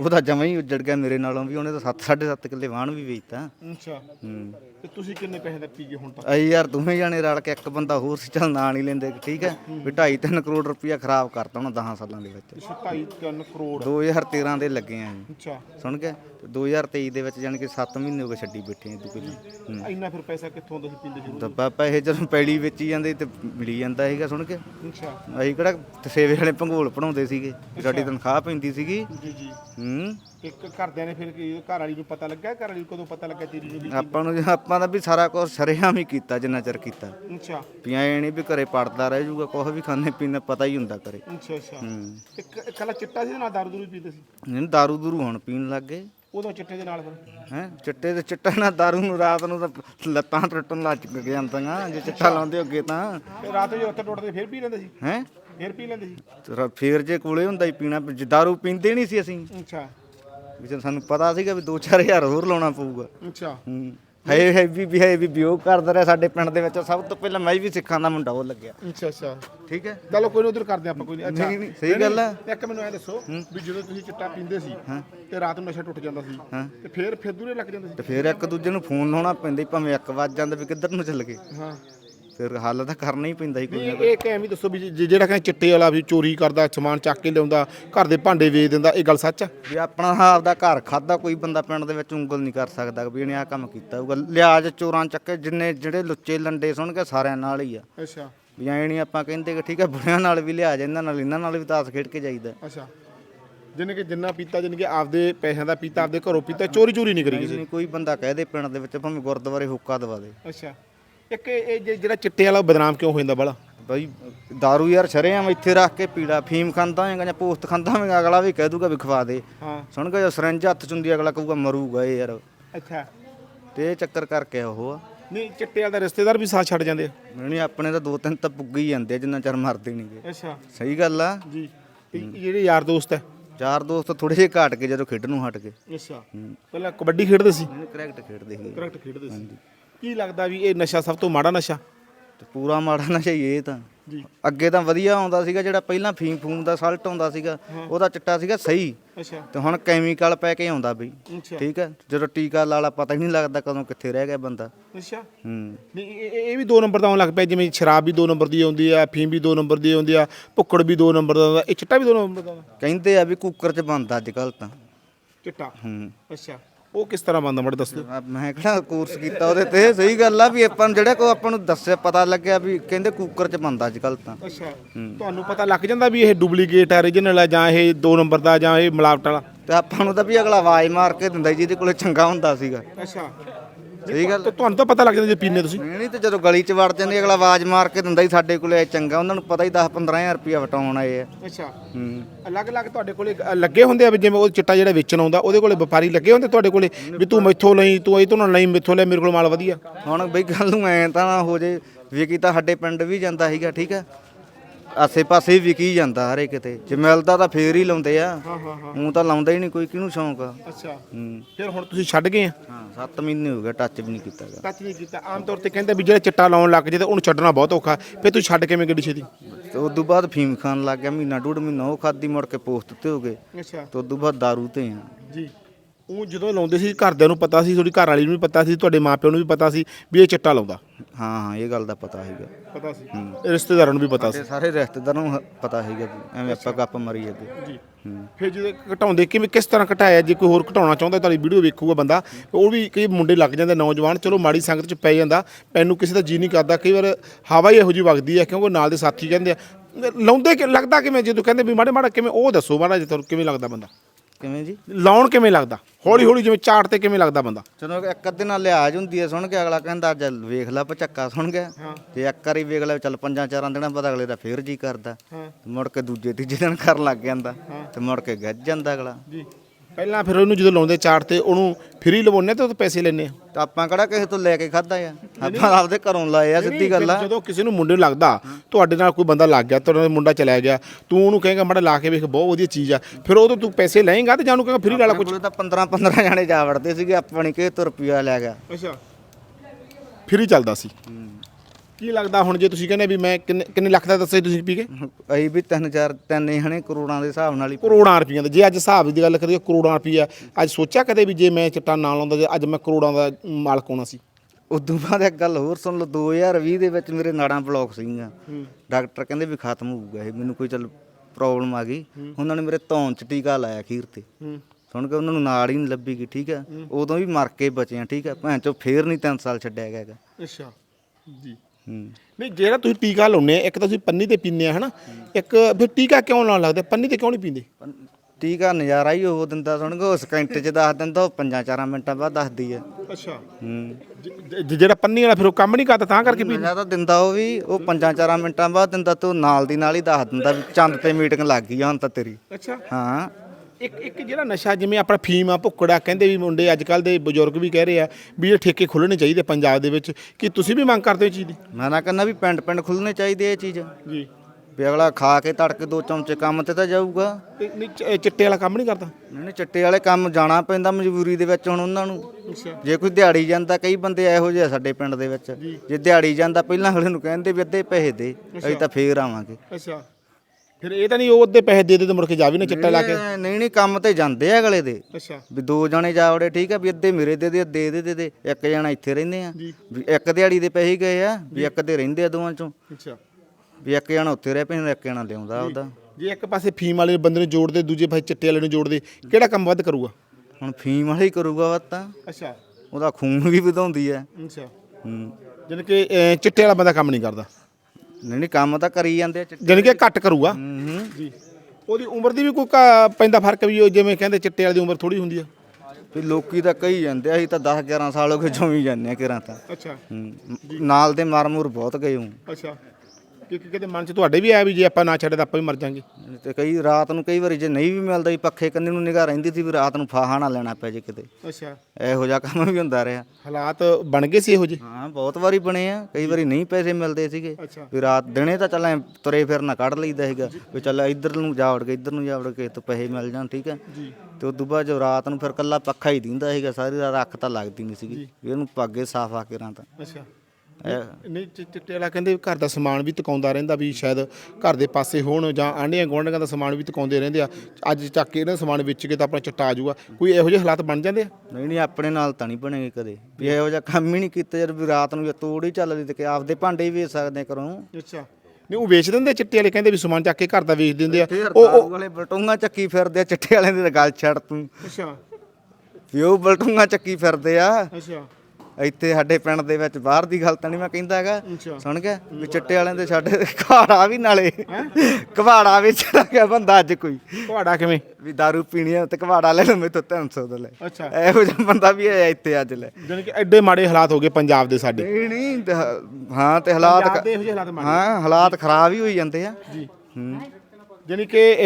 ਉਹਦਾ ਜਮਾਂ ਹੀ ਉੱਜੜ ਗਿਆ ਮੇਰੇ ਨਾਲੋਂ ਵੀ ਉਹਨੇ ਤਾਂ 7 7.5 ਕਿੱਲੇ ਵਾਹਣ ਵੀ ਵੇਚਤਾ। ਅੱਛਾ। ਹੂੰ। ਤੇ ਤੁਸੀਂ ਕਿੰਨੇ ਪੈਸੇ ਦਾ ਪੀ ਗਏ ਹੁਣ ਤੱਕ? ਅਈ ਯਾਰ ਦੋਵੇਂ ਜਾਣੇ ਰਲ ਕੇ ਇੱਕ ਬੰਦਾ ਹੋਰ ਸੀ ਚੱਲ ਨਾਂ ਨਹੀਂ ਲੈਂਦੇ ਠੀਕ ਹੈ? ਵੀ 2.5 3 ਕਰੋੜ ਰੁਪਇਆ ਖਰਾਬ ਕਰਤਾ ਉਹਨਾਂ 10 ਸਾਲਾਂ ਦੇ ਵਿੱਚ। ਤੁਸੀਂ 2.5 ਕਰੋੜ। 2013 ਦੇ ਲੱਗੇ ਆ ਜੀ। ਅੱਛਾ। ਸੁਣ ਕੇ? ਤੇ 2023 ਦੇ ਵਿੱਚ ਜਾਣੀ ਕਿ 7 ਮਹੀਨੇ ਹੋ ਗਏ ਛੱਡੀ ਬੈਠੇ ਆ ਤੂੰ ਪਹਿਲਾਂ ਇੰਨਾ ਫਿਰ ਪੈਸਾ ਕਿੱਥੋਂ ਆਉਂਦਾ ਸੀ ਪੀਂਦੇ ਸ਼ੁਰੂ ਦੱਬਾ ਪੈਸੇ ਜਦੋਂ ਪੈੜੀ ਵੇਚੀ ਜਾਂਦੇ ਤੇ ਮਿਲੀ ਜਾਂਦਾ ਸੀਗਾ ਸੁਣ ਕੇ? ਅੱਛਾ। ਅਸੀਂ ਕਿਹੜਾ ਸੇਵੇ ਵਾਲੇ ਭੰਗੋਲ ਪੜਾਉਂਦੇ ਸੀਗੇ ਸਾਡੀ ਤਨਖਾਹ ਪੈਂਦੀ ਸੀਗੀ। ਜੀ ਜੀ। ਹੂੰ? ਇੱਕ ਘਰਦਿਆਂ ਨੇ ਫਿਰ ਕੀ ਘਰ ਵਾਲੀ ਨੂੰ ਪਤਾ ਲੱਗਾ ਘਰ ਵਾਲੀ ਨੂੰ ਕਦੋਂ ਪਤਾ ਲੱਗਾ ਤੇਰੀ ਨੂੰ ਵੀ ਆਪਾਂ ਨੂੰ ਆਪਾਂ ਦਾ ਵੀ ਸਾਰਾ ਕੁਝ ਸਰੇਆਮ ਹੀ ਕੀਤਾ ਜਿੰਨਾ ਚਿਰ ਕੀਤਾ। ਅੱਛਾ। ਵੀ ਐ ਨਹੀਂ ਵੀ ਘਰੇ ਪੜਦਾ ਰਹਿ ਜਾਊਗਾ ਕੁਛ ਵੀ ਖਾਣੇ ਪੀਣੇ ਪਤਾ ਹੀ ਹੁੰਦਾ ਘਰੇ। ਅੱਛਾ ਅੱਛਾ। ਹੂੰ। ਇੱਕ ਇਕੱਲਾ ਚਿੱਟਾ ਸੀ ਤੇ ਨਾਲ ਦਾਰੂ ਦੂਰੂ ਵੀ ਪੀਂਦੇ ਸੀ? ਨਹੀਂ ਦਾਰੂ ਦੂਰੂ ਹੁਣ ਪੀਣ ਲੱਗ ਗਏ। ਉਦੋਂ ਚਿੱਟੇ ਦੇ ਨਾਲ ਫਿਰ? ਹੈ? ਚਿੱਟੇ ਤੇ ਚਿੱਟਾ ਨਾ ਦਾਰੂ ਨੂੰ ਰਾਤ ਨੂੰ ਤਾਂ ਲੱਤਾਂ ਟੁੱਟਣ ਲੱਗ ਜਾਂਦੀਆਂ ਜੇ ਚਿੱਟਾ ਲਾਉਂਦੇ ਅੱਗੇ ਤਾਂ। ਰਾਤ ਨੂੰ ਜੇ ਉੱਥੇ ਟੁੱਟਦੇ ਫਿਰ ਪੀ ਲੈਂਦੇ ਸੀ? ਹੈ? ਫਿਰ ਪੀ ਲੈਂਦੇ ਸੀ? ਫੇਰ ਜੇ ਕੋਲੇ ਹੁੰਦਾ ਹੀ ਪੀਣਾ ਜੇ ਦਾਰੂ ਪੀਂਦੇ ਨਹੀਂ ਸੀ ਅਸੀਂ। ਅੱਛਾ। ਵੀ ਚੱਲ ਸਾਨੂੰ ਪਤਾ ਸੀਗਾ ਵੀ 2-4000 ਹੋਰ ਲਾਉਣਾ ਪਊਗਾ। ਅੱਛਾ। ਹੂੰ। ਹੈ ਹੈ ਵੀ ਵੀ ਹੈ ਵੀ ਵਿਯੋਗ ਕਰਦਾ ਰਿਹਾ ਸਾਡੇ ਪਿੰਡ ਦੇ ਵਿੱਚ। ਸਭ ਤੋਂ ਪਹਿਲਾਂ ਮੈਂ ਵੀ ਸਿੱਖਾਂ ਦਾ ਮੁੰਡਾ ਉਹ ਲੱਗਿਆ। ਅੱਛਾ ਅੱਛਾ। ਠੀਕ ਹੈ? ਚਲੋ ਕੋਈ ਉਧਰ ਕਰਦੇ ਆਪਾਂ ਕੋਈ ਨਹੀਂ ਅੱਛਾ। ਨਹੀਂ, ਨਹੀਂ, ਸਹੀ ਗੱਲ ਆ। ਇੱਕ ਮੈਨੂੰ ਐ ਦੱਸੋ ਵੀ ਜਦੋਂ ਤੁਸੀਂ ਚਿੱਟਾ ਪੀਂਦੇ ਸੀ ਤੇ ਰਾਤ ਨੂੰ ਨਸ਼ਾ ਟੁੱਟ ਜਾਂਦਾ ਸੀ ਤੇ ਫਿਰ ਫਿਰ ਦੂਰੇ ਲੱਗ ਜਾਂਦੇ ਤੇ ਫਿਰ ਇੱਕ ਦੂਜੇ ਨੂੰ ਫੋਨ ਲਾਉਣਾ ਪੈਂਦਾ ਸੀ, ਭਾਵੇਂ ਇੱਕ ਵੱਜ ਜਾਂਦਾ ਵੀ ਕਿੱਧਰ ਨੂੰ ਚੱਲ ਗਏ। ਸੀ ਹਾਂ। ਫਿਰ ਹੱਲ ਤਾਂ ਕਰਨਾ ਹੀ ਪੈਂਦਾ ਸੀ ਕੋਈ ਨਾ ਇਹ ਇੱਕ ਐਵੇਂ ਦੱਸੋ ਵੀ ਜੇ- ਜਿਹੜਾ ਕਹਿੰਦਾ ਚਿੱਟੇ ਵਾਲਾ ਵੀ ਚੋਰੀ ਕਰਦਾ ਸਮਾਨ ਚੱਕ ਕੇ ਲਿਆਉਂਦਾ ਘਰ ਦੇ ਭਾਂਡੇ ਵੇਚ ਦਿੰਦਾ ਇਹ ਗੱਲ ਸੱਚ ਆ? ਵੀ ਆਪਣਾ ਆਪਦਾ ਘਰ ਖਾਦਾ ਕੋਈ ਬੰਦਾ ਪਿੰਡ ਦੇ ਵਿੱਚ ਉਂਗਲ ਨਹੀਂ ਕਰ ਸਕਦਾ ਵੀ ਇਹਨੇ ਆ ਕੰਮ ਕੀਤਾ ਹੋਊਗਾ। ਲਿਆਜ ਚੋਰਾਂ ਚੱਕੇ ਜਿੰਨੇ ਜਿਹੜੇ ਲੁੱਚੇ ਲੰਡੇ ਸੁਣ ਕੇ ਸਾਰਿਆਂ ਨਾਲ ਹੀ ਆ। ਅੱਛਾ। ਵੀ ਐ ਨਹੀਂ ਆਪਾਂ ਕਹਿੰਦੇ ਕਿ ਠੀਕ ਹੈ ਬੁੜਿਆਂ ਨਾਲ ਵੀ ਲਿਆਜ ਇਹਨਾਂ ਨਾਲ ਇਹਨਾਂ ਨਾਲ ਵੀ ਤਾਸ ਖੇਡ ਕੇ ਜਾਈਦਾ। ਅੱਛਾ। ਜਿੰਨੇ ਕਿ ਜਿੰਨਾ ਪੀਤਾ ਜਿੰਨੇ ਕਿ ਆਪਦੇ ਪੈਸਿਆਂ ਦਾ ਪੀਤਾ ਆਪਦੇ ਘਰੋਂ ਪੀਤਾ ਚੋਰੀ ਚੋਰੀ ਨਹੀਂ ਕਰੀ ਕਿਸੇ ਨਹੀਂ ਕੋਈ ਬੰਦਾ ਕਹਿ ਦੇ ਪਿੰਡ ਦੇ ਵਿੱਚ ਭਾਵੇਂ ਗੁਰਦੁਆਰੇ ਹੁੱਕਾ ਦਵਾ ਦੇ। ਅੱਛਾ। ਇੱਕ ਇਹ ਜੇ- ਜਿਹੜਾ ਚਿੱਟੇ ਵਾਲਾ ਬਦਨਾਮ ਕਿਉਂ ਹੋ ਜਾਂਦਾ ਬੜਾ ਬਈ दारू ਯਾਰ ਸ਼ਰੇਆਮ ਇੱਥੇ ਰੱਖ ਕੇ ਪੀੜਾ ਫੀਮ ਖਾਂਦਾ ਹੋਏਗਾ ਜਾਂ ਪੋਸਟ ਖਾਂਦਾ ਹੋਏਗਾ ਅਗਲਾ ਵੀ ਕਹਿ ਦੂਗਾ ਵੀ ਖਵਾ ਦੇ। ਹਾਂ। ਸੁਣ ਕੇ ਜੋ ਸਰੰਜ ਹੱਥ ਚ ਹੁੰਦੀ ਅਗਲਾ ਕਹੂਗਾ ਮਰੂਗਾ ਇਹ ਯਾਰ। ਅੱਛਾ। ਤੇ ਇਹ ਚੱਕਰ ਕਰਕੇ ਉਹ। ਆ ਨਹੀਂ ਚਿੱਟੇ ਵਾਲਾ ਦਾ ਰਿਸ਼ਤੇਦਾਰ ਵੀ ਸਾਥ ਛੱਡ ਜਾਂਦੇ ਆ? ਨਹੀਂ ਆਪਣੇ ਤਾਂ ਦੋ ਤਿੰਨ ਤਾਂ ਪੁੱਗ ਹੀ ਜਾਂਦੇ ਆ ਜਿੰਨਾ ਚਿਰ ਮਰਦੇ ਨਹੀਂਗੇ ਅੱਛਾ। ਸਹੀ ਗੱਲ ਆ। ਜੀ। ਤੇ ਜਿਹੜੇ ਯਾਰ ਦੋਸਤ ਹੈ ਚਾਰ ਦੋਸਤ ਥੋੜੇ ਜਿਹੇ ਘਟ ਕੇ ਜਦੋਂ ਖੇਡਣ ਨੂੰ ਹਟ ਗਏ। ਅੱਛਾ। ਪਹਿਲਾਂ ਕਬੱਡੀ ਖੇਡਦੇ ਸੀ? ਕ੍ਰਿਕਟ ਖੇਡਦੇ ਸੀ। ਕਰੈਕਟ ਖੇਡਦੇ ਸੀ। ਕੀ ਲੱਗਦਾ ਵੀ ਇਹ ਨਸ਼ਾ ਸਭ ਤੋਂ ਮਾੜਾ ਨਸ਼ਾ? ਤੇ ਪੂਰਾ ਮਾੜਾ ਨਸ਼ਾ ਹੀ ਇਹ ਤਾਂ। ਜੀ। ਅੱਗੇ ਤਾਂ ਵਧੀਆ ਆਉਂਦਾ ਸੀਗਾ ਜਿਹੜਾ ਪਹਿਲਾਂ ਫੀਮ ਫੂਮ ਦਾ ਸਲਟ ਆਉਂਦਾ ਸੀਗਾ ਉਹਦਾ ਚਿੱਟਾ ਸੀਗਾ ਸਹੀ। ਅੱਛਾ। ਤੇ ਹੁਣ ਕੈਮੀਕਲ ਪੈ ਕੇ ਆਉਂਦਾ ਬਈ। ਅੱਛਾ। ਠੀਕ ਹੈ? ਜਦੋਂ ਟੀਕਾ ਲਾਲਾ ਪਤਾ ਹੀ ਨਹੀਂ ਲੱਗਦਾ ਕਦੋਂ ਕਿੱਥੇ ਰਹਿ ਗਿਆ ਬੰਦਾ। ਅੱਛਾ। ਹੂੰ। ਨਹੀਂ ਇਹ- ਇਹ ਇਹ ਵੀ ਦੋ ਨੰਬਰ ਦਾ ਆਉਣ ਲੱਗ ਪਿਆ ਜਿਵੇਂ ਸ਼ਰਾਬ ਵੀ ਦੋ ਨੰਬਰ ਦੀ ਆਉਂਦੀ ਆ ਫੀਮ ਵੀ ਦੋ ਨੰਬਰ ਦੀ ਆਉਂਦੀ ਆ ਭੁੱਕੜ ਵੀ ਦੋ ਨੰਬਰ ਦਾ ਆਉਂਦਾ ਇਹ ਚਿੱਟਾ ਵੀ ਦੋ ਨੰਬਰ ਦਾ ਆਉਂਦਾ? ਕਹਿੰਦੇ ਆ ਵੀ ਕੁੱਕਰ 'ਚ ਬੰਦਾ ਅੱਜ ਕੱਲ ਤਾਂ। ਚਿੱਟਾ। ਹੂੰ। ਅੱਛਾ। ਉਹ ਕਿਸ ਤਰ੍ਹਾਂ ਬੰਦਾ ਮੜ ਦੱਸ। ਆ ਮੈਂ ਕਿਹੜਾ ਕੋਰਸ ਕੀਤਾ ਉਹਦੇ ਤੇ? ਸਹੀ ਗੱਲ ਆ ਵੀ ਆਪਾਂ ਨੂੰ ਜਿਹੜਾ ਕੋ ਆਪਾਂ ਨੂੰ ਦੱਸਿਆ ਪਤਾ ਲੱਗਿਆ ਵੀ ਕਹਿੰਦੇ ਕੁੱਕਰ 'ਚ ਬੰਦਾ ਅੱਜ ਕੱਲ ਤਾਂ। ਅੱਛਾ। ਤੁਹਾਨੂੰ ਪਤਾ ਲੱਗ ਜਾਂਦਾ ਵੀ ਇਹ ਡੁਪਲੀਕੇਟ ਹੈ origignal ਹੈ ਜਾਂ ਇਹ ਦੋ ਨੰਬਰ ਦਾ ਜਾਂ ਇਹ ਮਿਲਾਵਟ ਵਾਲਾ? ਤੇ ਆਪਾਂ ਨੂੰ ਤਾਂ ਵੀ ਅਗਲਾ ਆਵਾਜ਼ ਮਾਰ ਕੇ ਦਿੰਦਾ ਸੀ ਜਿਹਦੇ ਕੋਲੇ ਚੰਗਾ ਹੁੰਦਾ ਸੀਗਾ। ਅੱਛਾ। ਸਹੀ ਗੱਲ ਤਾਂ ਤੁਹਾਨੂੰ ਤਾਂ ਪਤਾ ਲੱਗ ਜਾਂਦਾ ਜੇ ਪੀਨੇ ਤੁਸੀਂ। ਨਹੀਂ ਨਹੀਂ ਤੇ ਜਦੋਂ ਗਲੀ 'ਚ ਵੜ ਜਾਂਦੇ ਅਗਲਾ ਆਵਾਜ਼ ਮਾਰ ਕੇ ਦਿੰਦਾ ਸੀ ਸਾਡੇ ਕੋਲੇ ਇਹ ਚੰਗਾ ਉਹਨਾਂ ਨੂੰ ਪਤਾ ਹੀ 10 15000 ਰੁਪਇਆ ਵਟਾਉਣ ਆਏ ਆ। ਅੱਛਾ। ਹੂੰ। ਅਲੱਗ-ਅਲੱਗ ਤੁਹਾਡੇ ਕੋਲੇ ਅ, ਲੱਗੇ ਹੁੰਦੇ ਆ ਵੀ ਜਿਵੇਂ ਉਹ ਚਿੱਟਾ ਜਿਹੜਾ ਵੇਚਣ ਆਉਂਦਾ ਉਹਦੇ ਕੋਲੇ ਵਪਾਰੀ ਲੱਗੇ ਹੁੰਦੇ ਤੁਹਾਡੇ ਕੋਲੇ? ਵੀ ਤੂੰ ਮੈਥੋਂ ਲਈ ਤੂੰ ਇਹ ਤੋਂ ਨਾ ਲਈ ਮੈਥੋਂ ਲੈ ਮੇਰੇ ਕੋਲ ਮਾਲ ਵਧੀਆ। ਹੁਣ ਬਈ ਗੱਲ ਨੂੰ ਐ ਤਾਂ ਨਾ ਹੋ ਜੇ ਵਿਕੀ ਤਾਂ ਸਾਡੇ ਪਿੰਡ ਵੀ ਜਾਂਦਾ ਸੀਗਾ ਠੀਕ ਆ? ਆਸੇ ਪਾਸੇ ਵੀ ਵਿਕੀ ਜਾਂਦਾ ਹਰੇ ਕਿਤੇ ਜੇ ਮਿਲਦਾ ਤਾਂ ਫੇਰ ਹੀ ਲਾਉਂਦੇ ਆ। ਹਾਂ ਹਾਂ ਹਾਂ। ਉਹ ਤਾਂ ਲਾਉਂਦਾ ਹੀ ਨਹੀਂ ਕੋਈ ਕਿਹਨੂੰ ਸ਼ੌਂਕ ਆ? ਅੱਛਾ। ਹੂੰ। ਫਿਰ ਹੁਣ ਤੁਸੀਂ ਛੱਡ ਗਏ ਆ? ਹਾਂ 7 ਮਹੀਨੇ ਹੋ ਗਏ ਟੱਚ ਵੀ ਨਹੀਂ ਕੀਤਾ ਗਾ ਟੱਚ ਨਹੀਂ ਕੀਤਾ। ਆਮ ਤੌਰ ਤੇ ਕਹਿੰਦੇ ਵੀ ਜਿਹੜਾ ਚਿੱਟਾ ਲਾਉਣ ਲੱਗ ਜੇ ਤੇ ਉਹਨੂੰ ਛੱਡਣਾ ਬਹੁਤ ਔਖਾ। ਫਿਰ ਤੂੰ ਛੱਡ ਕਿਵੇਂ ਗੱਡੀ ਛੇਤੀ? ਤੇ ਉਸ ਤੋਂ ਬਾਅਦ ਫੀਮ ਖਾਣ ਲੱਗ ਗਿਆ ਮਹੀਨਾ ਡੂਢ ਮਹੀਨਾ। ਉਹ ਖਾਦੀ ਮੁੜ ਕੇ ਪੋਸਟ ਤੇ ਹੋ ਗਏ। ਅੱਛਾ। ਤੇ ਉਸ ਤੋਂ ਬਾਅਦ दारू ਤੇ ਆ। ਜੀ। ਉਹ ਜਦੋਂ ਲਾਉਂਦੇ ਸੀ ਘਰਦਿਆਂ ਨੂੰ ਪਤਾ ਸੀ ਤੁਹਾਡੀ ਘਰ ਵਾਲੀ ਨੂੰ ਵੀ ਪਤਾ ਸੀ ਤੁਹਾਡੇ ਮਾਪਿਆਂ ਨੂੰ ਵੀ ਪਤਾ ਸੀ ਵੀ ਇਹ ਚਿੱਟਾ ਲਾਉਂਦਾ। ਹਾਂ ਹਾਂ ਇਹ ਗੱਲ ਦਾ ਪਤਾ ਹੈਗਾ ਪਤਾ ਸੀ। ਰਿਸ਼ਤੇਦਾਰਾਂ ਨੂੰ ਵੀ ਪਤਾ ਸੀ। ਤੇ ਸਾਰੇ ਰਿਸ਼ਤੇਦਾਰਾਂ ਨੂੰ ਪਤਾ ਹੈਗਾ ਵੀ ਐਵੇਂ ਆਪਾਂ ਗੱਪ ਮਰੀ ਅੱਗੇ ਜੀ। ਫਿਰ ਜਦੋਂ ਘਟਾਉਂਦੇ ਕਿਵੇਂ ਕਿਸ ਤਰ੍ਹਾਂ ਘਟਾਇਆ? ਜੇ ਕੋਈ ਹੋਰ ਘਟਾਉਣਾ ਚਾਹੁੰਦਾ ਤੁਹਾਡੀ ਵੀਡੀਓ ਵੇਖੂਗਾ ਬੰਦਾ ਉਹ ਵੀ ਕਈ ਮੁੰਡੇ ਲੱਗ ਜਾਂਦੇ ਨੌਜਵਾਨ ਚਲੋ ਮਾੜੀ ਸੰਗਤ ਚ ਪੈ ਜਾਂਦਾ ਪੈਨ ਕਿਸੇ ਦਾ ਜੀ ਨਹੀਂ ਕਰਦਾ। ਕਈ ਵਾਰ ਹਵਾ ਹੀ ਇਹੋ ਜਿਹੀ ਵਗਦੀ ਹੈ ਕਿਉਂਕਿ ਨਾਲ ਦੇ ਸਾਥੀ ਕਹਿੰਦੇ ਆ। ਲਾਉਂਦੇ ਕਿ ਲੱਗਦਾ ਕਿਵੇਂ? ਜਦੋਂ ਕਹਿੰਦੇ ਵੀ ਮਾੜੇ ਮਾੜਾ ਕਿਵੇਂ ਉਹ ਦੱਸੋ ਮਾੜਾ ਜਿਹਾ ਤੁਹਾਨੂੰ ਕਿਵੇਂ ਲੱਗਦਾ ਬੰਦਾ? ਕਿਵੇਂ ਜੀ? ਲਾਉਣ ਕਿਵੇਂ ਲੱਗਦਾ? ਹੌਲੀ ਹੌਲੀ ਜਿਵੇਂ ਚਾਟ ਤੇ ਕਿਵੇਂ ਲੱਗਦਾ ਬੰਦਾ? ਚਲੋ ਇੱਕ ਅੱਧੇ ਨਾਲ ਲਿਆਜ ਹੁੰਦੀ ਹੈ ਸੁਣ ਕੇ ਅਗਲਾ ਕਹਿੰਦਾ ਚੱਲ ਵੇਖ ਲੈ ਪਚੱਕਾ ਸੁਣ ਗਿਆ। ਤੇ ਇੱਕ ਵਾਰੀ ਵੇਖ ਲੈ ਚੱਲ ਪੰਜਾਂ ਚਾਰਾਂ ਦਿਨਾਂ ਬਾਅਦ ਅਗਲੇ ਦਾ ਫੇਰ ਜੀ ਕਰਦਾ। ਮੁੜ ਕੇ ਦੂਜੇ ਤੀਜੇ ਦਿਨ ਕਰਨ ਲੱਗ ਜਾਂਦਾ। ਤੇ ਮੁੜ ਕੇ ਗੱਜ ਜਾਂਦਾ ਅਗਲਾ। ਜੀ। ਪਹਿਲਾਂ ਫਿਰ ਉਹਨੂੰ ਜਦੋਂ ਲਾਉਂਦੇ ਚਾਟ ਤੇ ਉਹਨੂੰ ਫ੍ਰੀ ਲਵਾਉਂਦੇ ਤੇ ਉਹ ਤੋਂ ਪੈਸੇ ਲੈਣੇ ਆ। ਤਾਂ ਆਪਾਂ ਕਿਹੜਾ ਕਿਸੇ ਤੋਂ ਲੈ ਕੇ ਖਾਦਾ ਆ ਆਪਾਂ ਆਪਦੇ ਘਰੋਂ ਲਾਏ ਆ ਸਿੱਧੀ ਗੱਲ ਆ। ਜਦੋਂ ਕਿਸੇ ਨੂੰ ਮੁੰਡੇ ਨੂੰ ਲੱਗਦਾ ਤੁਹਾਡੇ ਨਾਲ ਕੋਈ ਬੰਦਾ ਲੱਗ ਗਿਆ ਤੁਹਾਡਾ ਮੁੰਡਾ ਚਲਾ ਗਿਆ ਤੂੰ ਉਹਨੂੰ ਕਹੇਗਾ ਮਾੜਾ ਲਾ ਕੇ ਵੇਖ ਬਹੁਤ ਵਧੀਆ ਚੀਜ਼ ਆ। ਫਿਰ ਉਦੋਂ ਤੂੰ ਪੈਸੇ ਲਏਗਾ ਤੇ ਜਾਂ ਉਹਨੂੰ ਕਹੇਗਾ ਫ੍ਰੀ ਵਾਲਾ ਕੁਝ ਕੋਲੇ ਤਾਂ 15 15 ਜਾਣੇ ਜਾ ਵੜਦੇ ਸੀਗੇ ਆਪਣੀ ਕਿਸੇ ਤੋਂ ਰੁਪਿਆ ਲੈ ਗਿਆ। ਅੱਛਾ। ਫ੍ਰੀ ਚੱਲਦਾ ਸੀ। ਕੀ ਲੱਗਦਾ ਹੁਣ ਜੇ ਤੁਸੀਂ ਕਹਿੰਦੇ ਵੀ ਮੈਂ ਕਿੰਨੇ ਕਿੰਨੇ ਲੱਖ ਦਾ ਦੱਸਿਆ ਤੁਸੀਂ ਪੀ ਕੇ? ਅਸੀਂ ਵੀ ਤਿੰਨ ਚਾਰ ਤਿੰਨ ਹੀ ਹਣੇ ਕਰੋੜਾਂ ਦੇ ਹਿਸਾਬ ਨਾਲ ਹੀ ਕਰੋੜਾਂ ਰੁਪਈਆਂ ਦਾ। ਜੇ ਅੱਜ ਹਿਸਾਬ ਦੀ ਗੱਲ ਕਰੀਏ ਕਰੋੜਾਂ ਰੁਪਈਆ। ਅੱਜ ਸੋਚਿਆ ਕਦੇ ਵੀ ਜੇ ਮੈਂ ਚਿੱਟਾ ਨਾ ਲਾਉਂਦਾ ਜੇ ਅੱਜ ਮੈਂ ਕਰੋੜਾਂ ਦਾ ਮਾਲਕ ਹੋਣਾ ਸੀ? ਉਦੋਂ ਬਾਅਦ ਇੱਕ ਗੱਲ ਹੋਰ ਸੁਣ ਲਓ 2020 ਦੇ ਵਿੱਚ ਮੇਰੇ ਨਾੜਾਂ ਬਲੌਕ ਸੀਗੀਆਂ। ਡਾਕਟਰ ਕਹਿੰਦੇ ਵੀ ਖਤਮ ਹੋਊਗਾ ਇਹ। ਮੈਨੂੰ ਕੋਈ ਚੱਲ ਪ੍ਰੋਬਲਮ ਆ ਗਈ। ਉਹਨਾਂ ਨੇ ਮੇਰੇ ਧੌਣ 'ਚ ਟੀਕਾ ਲਾਇਆ ਅਖੀਰ ਤੇ। ਸੁਣ ਕੇ ਉਹਨਾਂ ਨੂੰ ਨਾੜ ਹੀ ਨਹੀਂ ਲੱਭੀ ਗਈ ਠੀਕ ਹੈ। ਉਦੋਂ ਵੀ ਮਰ ਕੇ ਬਚੇ ਆ ਠੀਕ ਹੈ ਭੈਣ ਚੋ ਫੇਰ ਨਹੀਂ 3 ਸਾਲ ਛੱਡਿਆ ਗਿਆ ਹੈਗਾ। ਅੱਛਾ। ਜੀ। ਨਹੀਂ ਜਿਹੜਾ ਤੁਸੀਂ ਟੀਕਾ ਲਾਉਨੇ ਆ ਇੱਕ ਤਾਂ ਤੁਸੀਂ ਪੰਨੀ ਤੇ ਪੀਂਦੇ ਆ ਹਨਾ? ਇੱਕ ਫਿਰ ਟੀਕਾ ਕਿਉਂ ਲਾਉਣ ਲੱਗਦਾ? ਪੰਨੀ ਤੇ ਕਿਉਂ ਨਹੀਂ ਪੀਂਦੇ? ਟੀਕਾ ਨਜ਼ਾਰਾ ਹੀ ਉਹ ਦਿੰਦਾ ਸੁਣ ਕੇ ਉਹ ਸਕਿੰਟ 'ਚ ਦੱਸ ਦਿੰਦਾ ਉਹ ਪੰਜਾਂ ਚਾਰਾਂ ਮਿੰਟਾਂ ਬਾਅਦ ਦੱਸਦੀ ਹੈ ਅੱਛਾ। ਹੂੰ। ਜਿਹੜਾ ਪੰਨੀ ਵਾਲਾ ਫਿਰ ਉਹ ਕੰਮ ਨਹੀਂ ਕਰਦਾ ਤਾਂ ਕਰਕੇ ਪੀ ਨਜ਼ਾਰਾ ਤਾਂ ਦਿੰਦਾ ਉਹ ਵੀ ਉਹ ਪੰਜਾਂ ਚਾਰਾਂ ਮਿੰਟਾਂ ਬਾਅਦ ਦਿੰਦਾ ਤੂੰ ਨਾਲ ਦੀ ਨਾਲ ਹੀ ਦੱਸ ਦਿੰਦਾ ਵੀ ਚੰਦ ਤੇ ਮੀਟਿੰਗ ਲੱਗ ਗਈ ਆ ਹੁਣ ਤਾਂ ਤੇਰੀ। ਅੱਛਾ। ਹਾਂ। ਇੱਕ ਇੱਕ ਜਿਹੜਾ ਨਸ਼ਾ ਜਿਵੇਂ ਆਪਣਾ ਫੀਮ ਆ ਭੁੱਕੜਾ ਕਹਿੰਦੇ ਵੀ ਮੁੰਡੇ ਅੱਜ ਕੱਲ ਦੇ ਬਜ਼ੁਰਗ ਵੀ ਕਹਿ ਰਹੇ ਆ ਵੀ ਇਹ ਠੇਕੇ ਖੁੱਲਣੇ ਚਾਹੀਦੇ ਪੰਜਾਬ ਦੇ ਵਿੱਚ। ਕੀ ਤੁਸੀਂ ਵੀ ਮੰਗ ਕਰਦੇ ਹੋ ਚੀਜ਼ ਦੀ? ਮੈਂ ਨਾ ਕਹਿੰਦਾ ਵੀ ਪਿੰਡ ਪਿੰਡ ਖੁੱਲਣੇ ਚਾਹੀਦੇ ਇਹ ਚੀਜ਼। ਜੀ। ਵੀ ਅਗਲਾ ਖਾ ਕੇ ਤੜਕੇ ਦੋ ਚਮਚੇ ਕੰਮ ਤੇ ਤਾਂ ਜਾਊਗਾ। ਨਹੀਂ ਚ- ਚਿੱਟੇ ਵਾਲਾ ਕੰਮ ਨਹੀਂ ਕਰਦਾ? ਨਹੀਂ ਨਹੀਂ ਚਿੱਟੇ ਵਾਲੇ ਕੰਮ ਜਾਣਾ ਪੈਂਦਾ ਮਜਬੂਰੀ ਦੇ ਵਿੱਚ ਹੁਣ ਉਹਨਾਂ ਨੂੰ। ਜੇ ਕੋਈ ਦਿਹਾੜੀ ਜਾਂਦਾ ਕਈ ਬੰਦੇ ਇਹੋ ਜਿਹੇ ਆ ਸਾਡੇ ਪਿੰਡ ਦੇ ਵਿੱਚ। ਜੇ। ਦਿਹਾੜੀ ਜਾਂਦਾ ਪਹਿਲਾਂ ਅਗਲੇ ਨੂੰ ਕਹਿੰਦੇ ਵੀ ਅੱਧੇ ਪੈਸੇ ਦੇ ਅਸੀਂ ਤਾਂ ਫੇਰ ਆਵਾਂਗੇ। ਅੱਛਾ। ਫਿਰ ਇਹ ਤਾਂ ਨਹੀਂ ਉਹ ਅੱਧੇ ਪੈਸੇ ਦੇ ਦੇ ਤੇ ਮੁੜ ਕੇ ਜਾ ਵੀ ਨਾ ਚਿੱਟਾ ਲਾ ਕੇ। ਨਹੀਂ ਨਹੀਂ ਕੰਮ ਤੇ ਜਾਂਦੇ ਆ ਅਗਲੇ ਦੇ। ਅੱਛਾ। ਵੀ ਦੋ ਜਣੇ ਜਾ ਵੜੇ ਠੀਕ ਆ ਵੀ ਅੱਧੇ ਮੇਰੇ ਦੇ ਦੇ ਦੇ ਦੇ ਦੇ ਦੇ ਇੱਕ ਜਣਾ ਇੱਥੇ ਰਹਿੰਦੇ ਆ। ਵੀ ਇੱਕ ਦਿਹਾੜੀ ਦੇ ਪੈਸੇ ਗਏ ਆ ਵੀ ਇੱਕ ਦੇ ਰਹਿੰਦੇ ਆ ਦੋਵਾਂ ਚੋਂ। ਅੱਛਾ। ਵੀ ਇੱਕ ਜਣਾ ਉੱਥੇ ਰਹਿ ਪੈਂਦਾ ਇੱਕ ਜਣਾ ਲਿਆਉਂਦਾ ਉਹਦਾ ਜੇ ਇੱਕ ਪਾਸੇ ਫੀਮ ਵਾਲੇ ਬੰਦੇ ਨੂੰ ਜੋੜਦੇ ਦੂਜੇ ਪਾਸੇ ਚਿੱਟੇ ਵਾਲੇ ਨੂੰ ਜੋੜਦੇ ਕਿਹੜਾ ਕੰਮ ਵੱਧ ਕਰੂਗਾ? ਹੁਣ ਫੀਮ ਵਾਲਾ ਹੀ ਕਰੂਗਾ ਵਾ ਤਾਂ। ਅੱਛਾ। ਉਹਦਾ ਖੂਨ ਵੀ ਵਧਾਉਂਦੀ ਹੈ ਅੱਛਾ। ਹੂੰ। ਜਾਣੀ ਕਿ ਚਿੱਟੇ ਵਾਲਾ ਬੰਦਾ ਕੰਮ ਨਹੀਂ ਕਰਦਾ। ਨਹੀਂ ਨਹੀਂ ਕੰਮ ਤਾਂ ਕਰੀ ਜਾਂਦੇ ਆ ਚਿੱਟੇ ਜਾਣੀ ਕਿ ਘੱਟ ਕਰੂਗਾ। ਹੂੰ ਜੀ। ਉਹਦੀ ਉਮਰ ਦੀ ਵੀ ਕੋਈ ਕ- ਪੈਂਦਾ ਫ਼ਰਕ ਵੀ ਉਹ ਜਿਵੇਂ ਕਹਿੰਦੇ ਚਿੱਟੇ ਵਾਲੇ ਦੀ ਉਮਰ ਥੋੜੀ ਹੁੰਦੀ ਆ। ਵੀ ਲੋਕੀ ਤਾਂ ਕਹੀ ਜਾਂਦੇ ਆ, ਅਸੀਂ ਤਾਂ 10 11 ਸਾਲ ਹੋ ਗਏ ਜੋਈ ਜਾਂਦੇ ਆ ਕਿਰਾਂ ਤਾਂ। ਅੱਛਾ। ਹੂੰ। ਨਾਲ ਦੇ ਮਾਰਮੂਰ ਬਹੁਤ ਗਏ ਹੂੰ। ਅੱਛਾ। ਕਿ ਕਿ- ਕਿਤੇ ਮਨ 'ਚ ਤੁਹਾਡੇ ਵੀ ਆਇਆ ਵੀ ਜੇ ਆਪਾਂ ਨਾ ਛੱਡੇ ਤਾਂ ਆਪਾਂ ਵੀ ਮਰ ਜਾਾਂਗੇ। ਤੇ ਕਈ ਰਾਤ ਨੂੰ ਕਈ ਵਾਰੀ ਜੇ ਨਹੀਂ ਵੀ ਮਿਲਦਾ ਵੀ ਪੱਖੇ ਕੰਨੇ ਨੂੰ ਨਿਗਾਹ ਰਹਿੰਦੀ ਸੀ ਵੀ ਰਾਤ ਨੂੰ ਫਾਹਾ ਨਾ ਲੈਣਾ ਪੈ ਜੇ ਕਿਤੇ। ਅੱਛਾ। ਇਹੋ ਜਿਹਾ ਕੰਮ ਵੀ ਹੁੰਦਾ ਰਿਹਾ। ਹਾਲਾਤ ਬਣ ਗਏ ਸੀ ਇਹੋ ਜਿਹੇ? ਹਾਂ ਬਹੁਤ ਵਾਰੀ ਬਣੇ ਆ। ਕਈ ਵਾਰੀ ਨਹੀਂ ਪੈਸੇ ਮਿਲਦੇ ਸੀਗੇ। ਅੱਛਾ। ਵੀ ਰਾਤ ਦਿਨੇ ਤਾਂ ਚੱਲ ਐਂ ਤੁਰੇ ਫਿਰਨਾ ਕੱਢ ਲਈਦਾ ਸੀਗਾ। ਵੀ ਚੱਲ ਇੱਧਰ ਨੂੰ ਜਾ ਵੜ ਕੇ ਇੱਧਰ ਨੂੰ ਜਾ ਵੜ ਕੇ ਤੋਂ ਪੈਸੇ ਮਿਲ ਜਾਣ ਠੀਕ ਹੈ। ਤੇ ਉਦੋਂ ਬਾਅਦ ਜੋ ਰਾਤ ਨੂੰ ਫਿਰ ਕੱਲਾ ਪੱਖਾ ਹੀ ਦਿੰਦਾ ਸੀਗਾ ਸਾਰੀ ਰਾਤ ਅੱਖ ਤਾਂ ਲੱਗਦੀ ਨਹੀਂ ਸੀਗੀ। ਵੀ ਇਹਨੂੰ ਪਾਗੇ ਸਾਫ਼ ਆ ਕੇ ਰਾਂ ਤਾਂ। ਅੱਛਾ। ਨਹੀਂ ਚਿ- ਚਿੱਟੇ ਵਾਲਾ ਕਹਿੰਦੇ ਘਰ ਦਾ ਸਮਾਨ ਵੀ ਤਕਾਉਂਦਾ ਰਹਿੰਦਾ ਵੀ ਸ਼ਾਇਦ ਘਰ ਦੇ ਪਾਸੇ ਹੋਣ ਜਾਂ ਆਂਢੀਆਂ ਗੁਆਂਢੀਆਂ ਦਾ ਸਮਾਨ ਵੀ ਤਕਾਉਂਦੇ ਰਹਿੰਦੇ ਆ। ਅੱਜ ਚੱਕ ਕੇ ਇਹਨਾਂ ਸਮਾਨ ਵੇਚ ਕੇ ਤਾਂ ਆਪਣਾ ਚਿੱਟਾ ਆ ਜਾਊਗਾ। ਕੋਈ ਇਹੋ ਜਿਹੇ ਹਾਲਾਤ ਬਣ ਜਾਂਦੇ ਆ? ਨਹੀਂ ਨਹੀਂ ਆਪਣੇ ਨਾਲ ਤਾਂ ਨਹੀਂ ਬਣੇਗੇ ਕਦੇ। ਵੀ ਇਹੋ ਜਿਹਾ ਕੰਮ ਹੀ ਨਹੀਂ ਕੀਤਾ ਜਦ ਵੀ ਰਾਤ ਨੂੰ ਜੇ ਤੋੜ ਹੀ ਚੱਲਦੀ ਤੇ ਕਿ ਆਪਦੇ ਭਾਂਡੇ ਹੀ ਵੇਚ ਸਕਦੇ ਕਰੋ ਅੱਛਾ। ਨਹੀਂ ਉਹ ਵੇਚ ਦਿੰਦੇ ਚਿੱਟੇ ਵਾਲੇ ਕਹਿੰਦੇ ਵੀ ਸਮਾਨ ਚੱਕ ਕੇ ਘਰ ਦਾ ਵੇਚ ਦਿੰਦੇ ਆ। ਉਹ ਦਾਰੂ ਵਾਲੇ ਬਲਟੂੰਗਾ ਚੱਕੀ ਫਿਰਦੇ ਆ ਚਿੱਟੇ ਵਾਲਿਆਂ ਦੀ ਤਾਂ ਗੱਲ ਛੱਡ ਤੂੰ। ਅੱਛਾ। ਵੀ ਉਹ ਬਲਟੂੰਗਾ ਚੱਕੀ ਫਿਰਦੇ ਆ। ਅੱਛਾ। ਇੱਥੇ ਸਾਡੇ ਪਿੰਡ ਦੇ ਵਿੱਚ ਬਾਹਰ ਦੀ ਗੱਲ ਤਾਂ ਨਹੀਂ ਮੈਂ ਕਹਿੰਦਾ ਹੈਗਾ। ਸੁਣ ਗਿਆ ਵੀ ਚਿੱਟੇ ਵਾਲਿਆਂ ਦੇ ਸਾਡੇ ਘਾੜਾ ਵੀ ਨਾਲੇ। ਘਵਾੜਾ ਵੇਚਦਾ ਗਿਆ ਬੰਦਾ ਅੱਜ ਕੋਈ। ਤੁਹਾਡਾ ਕਿਵੇਂ? ਵੀ दारू ਪੀਣੀ ਆ ਤੇ ਘਵਾੜਾ ਲੈ ਲਓ ਮੇਥੋਂ 300 ਦਾ ਲੈ। ਅੱਛਾ। ਇਹੋ ਜਿਹਾ ਬੰਦਾ ਵੀ ਹੈ ਇੱਥੇ ਅੱਜ ਲੈ। ਜਾਣੀ ਕਿ ਐਡੇ ਮਾੜੇ ਹਾਲਾਤ ਹੋ ਗਏ ਪੰਜਾਬ ਦੇ ਸਾਡੇ। ਨਹੀਂ ਨਹੀਂ ਹ- ਤੇ ਹਾਲਾਤ ਹਾਂ ਹਾਲਾਤ ਖਰਾਬ ਹੀ ਹੋਈ ਜਾਂਦੇ ਆ। ਜੀ। ਹੂੰ। ਜਾਣੀ ਕਿ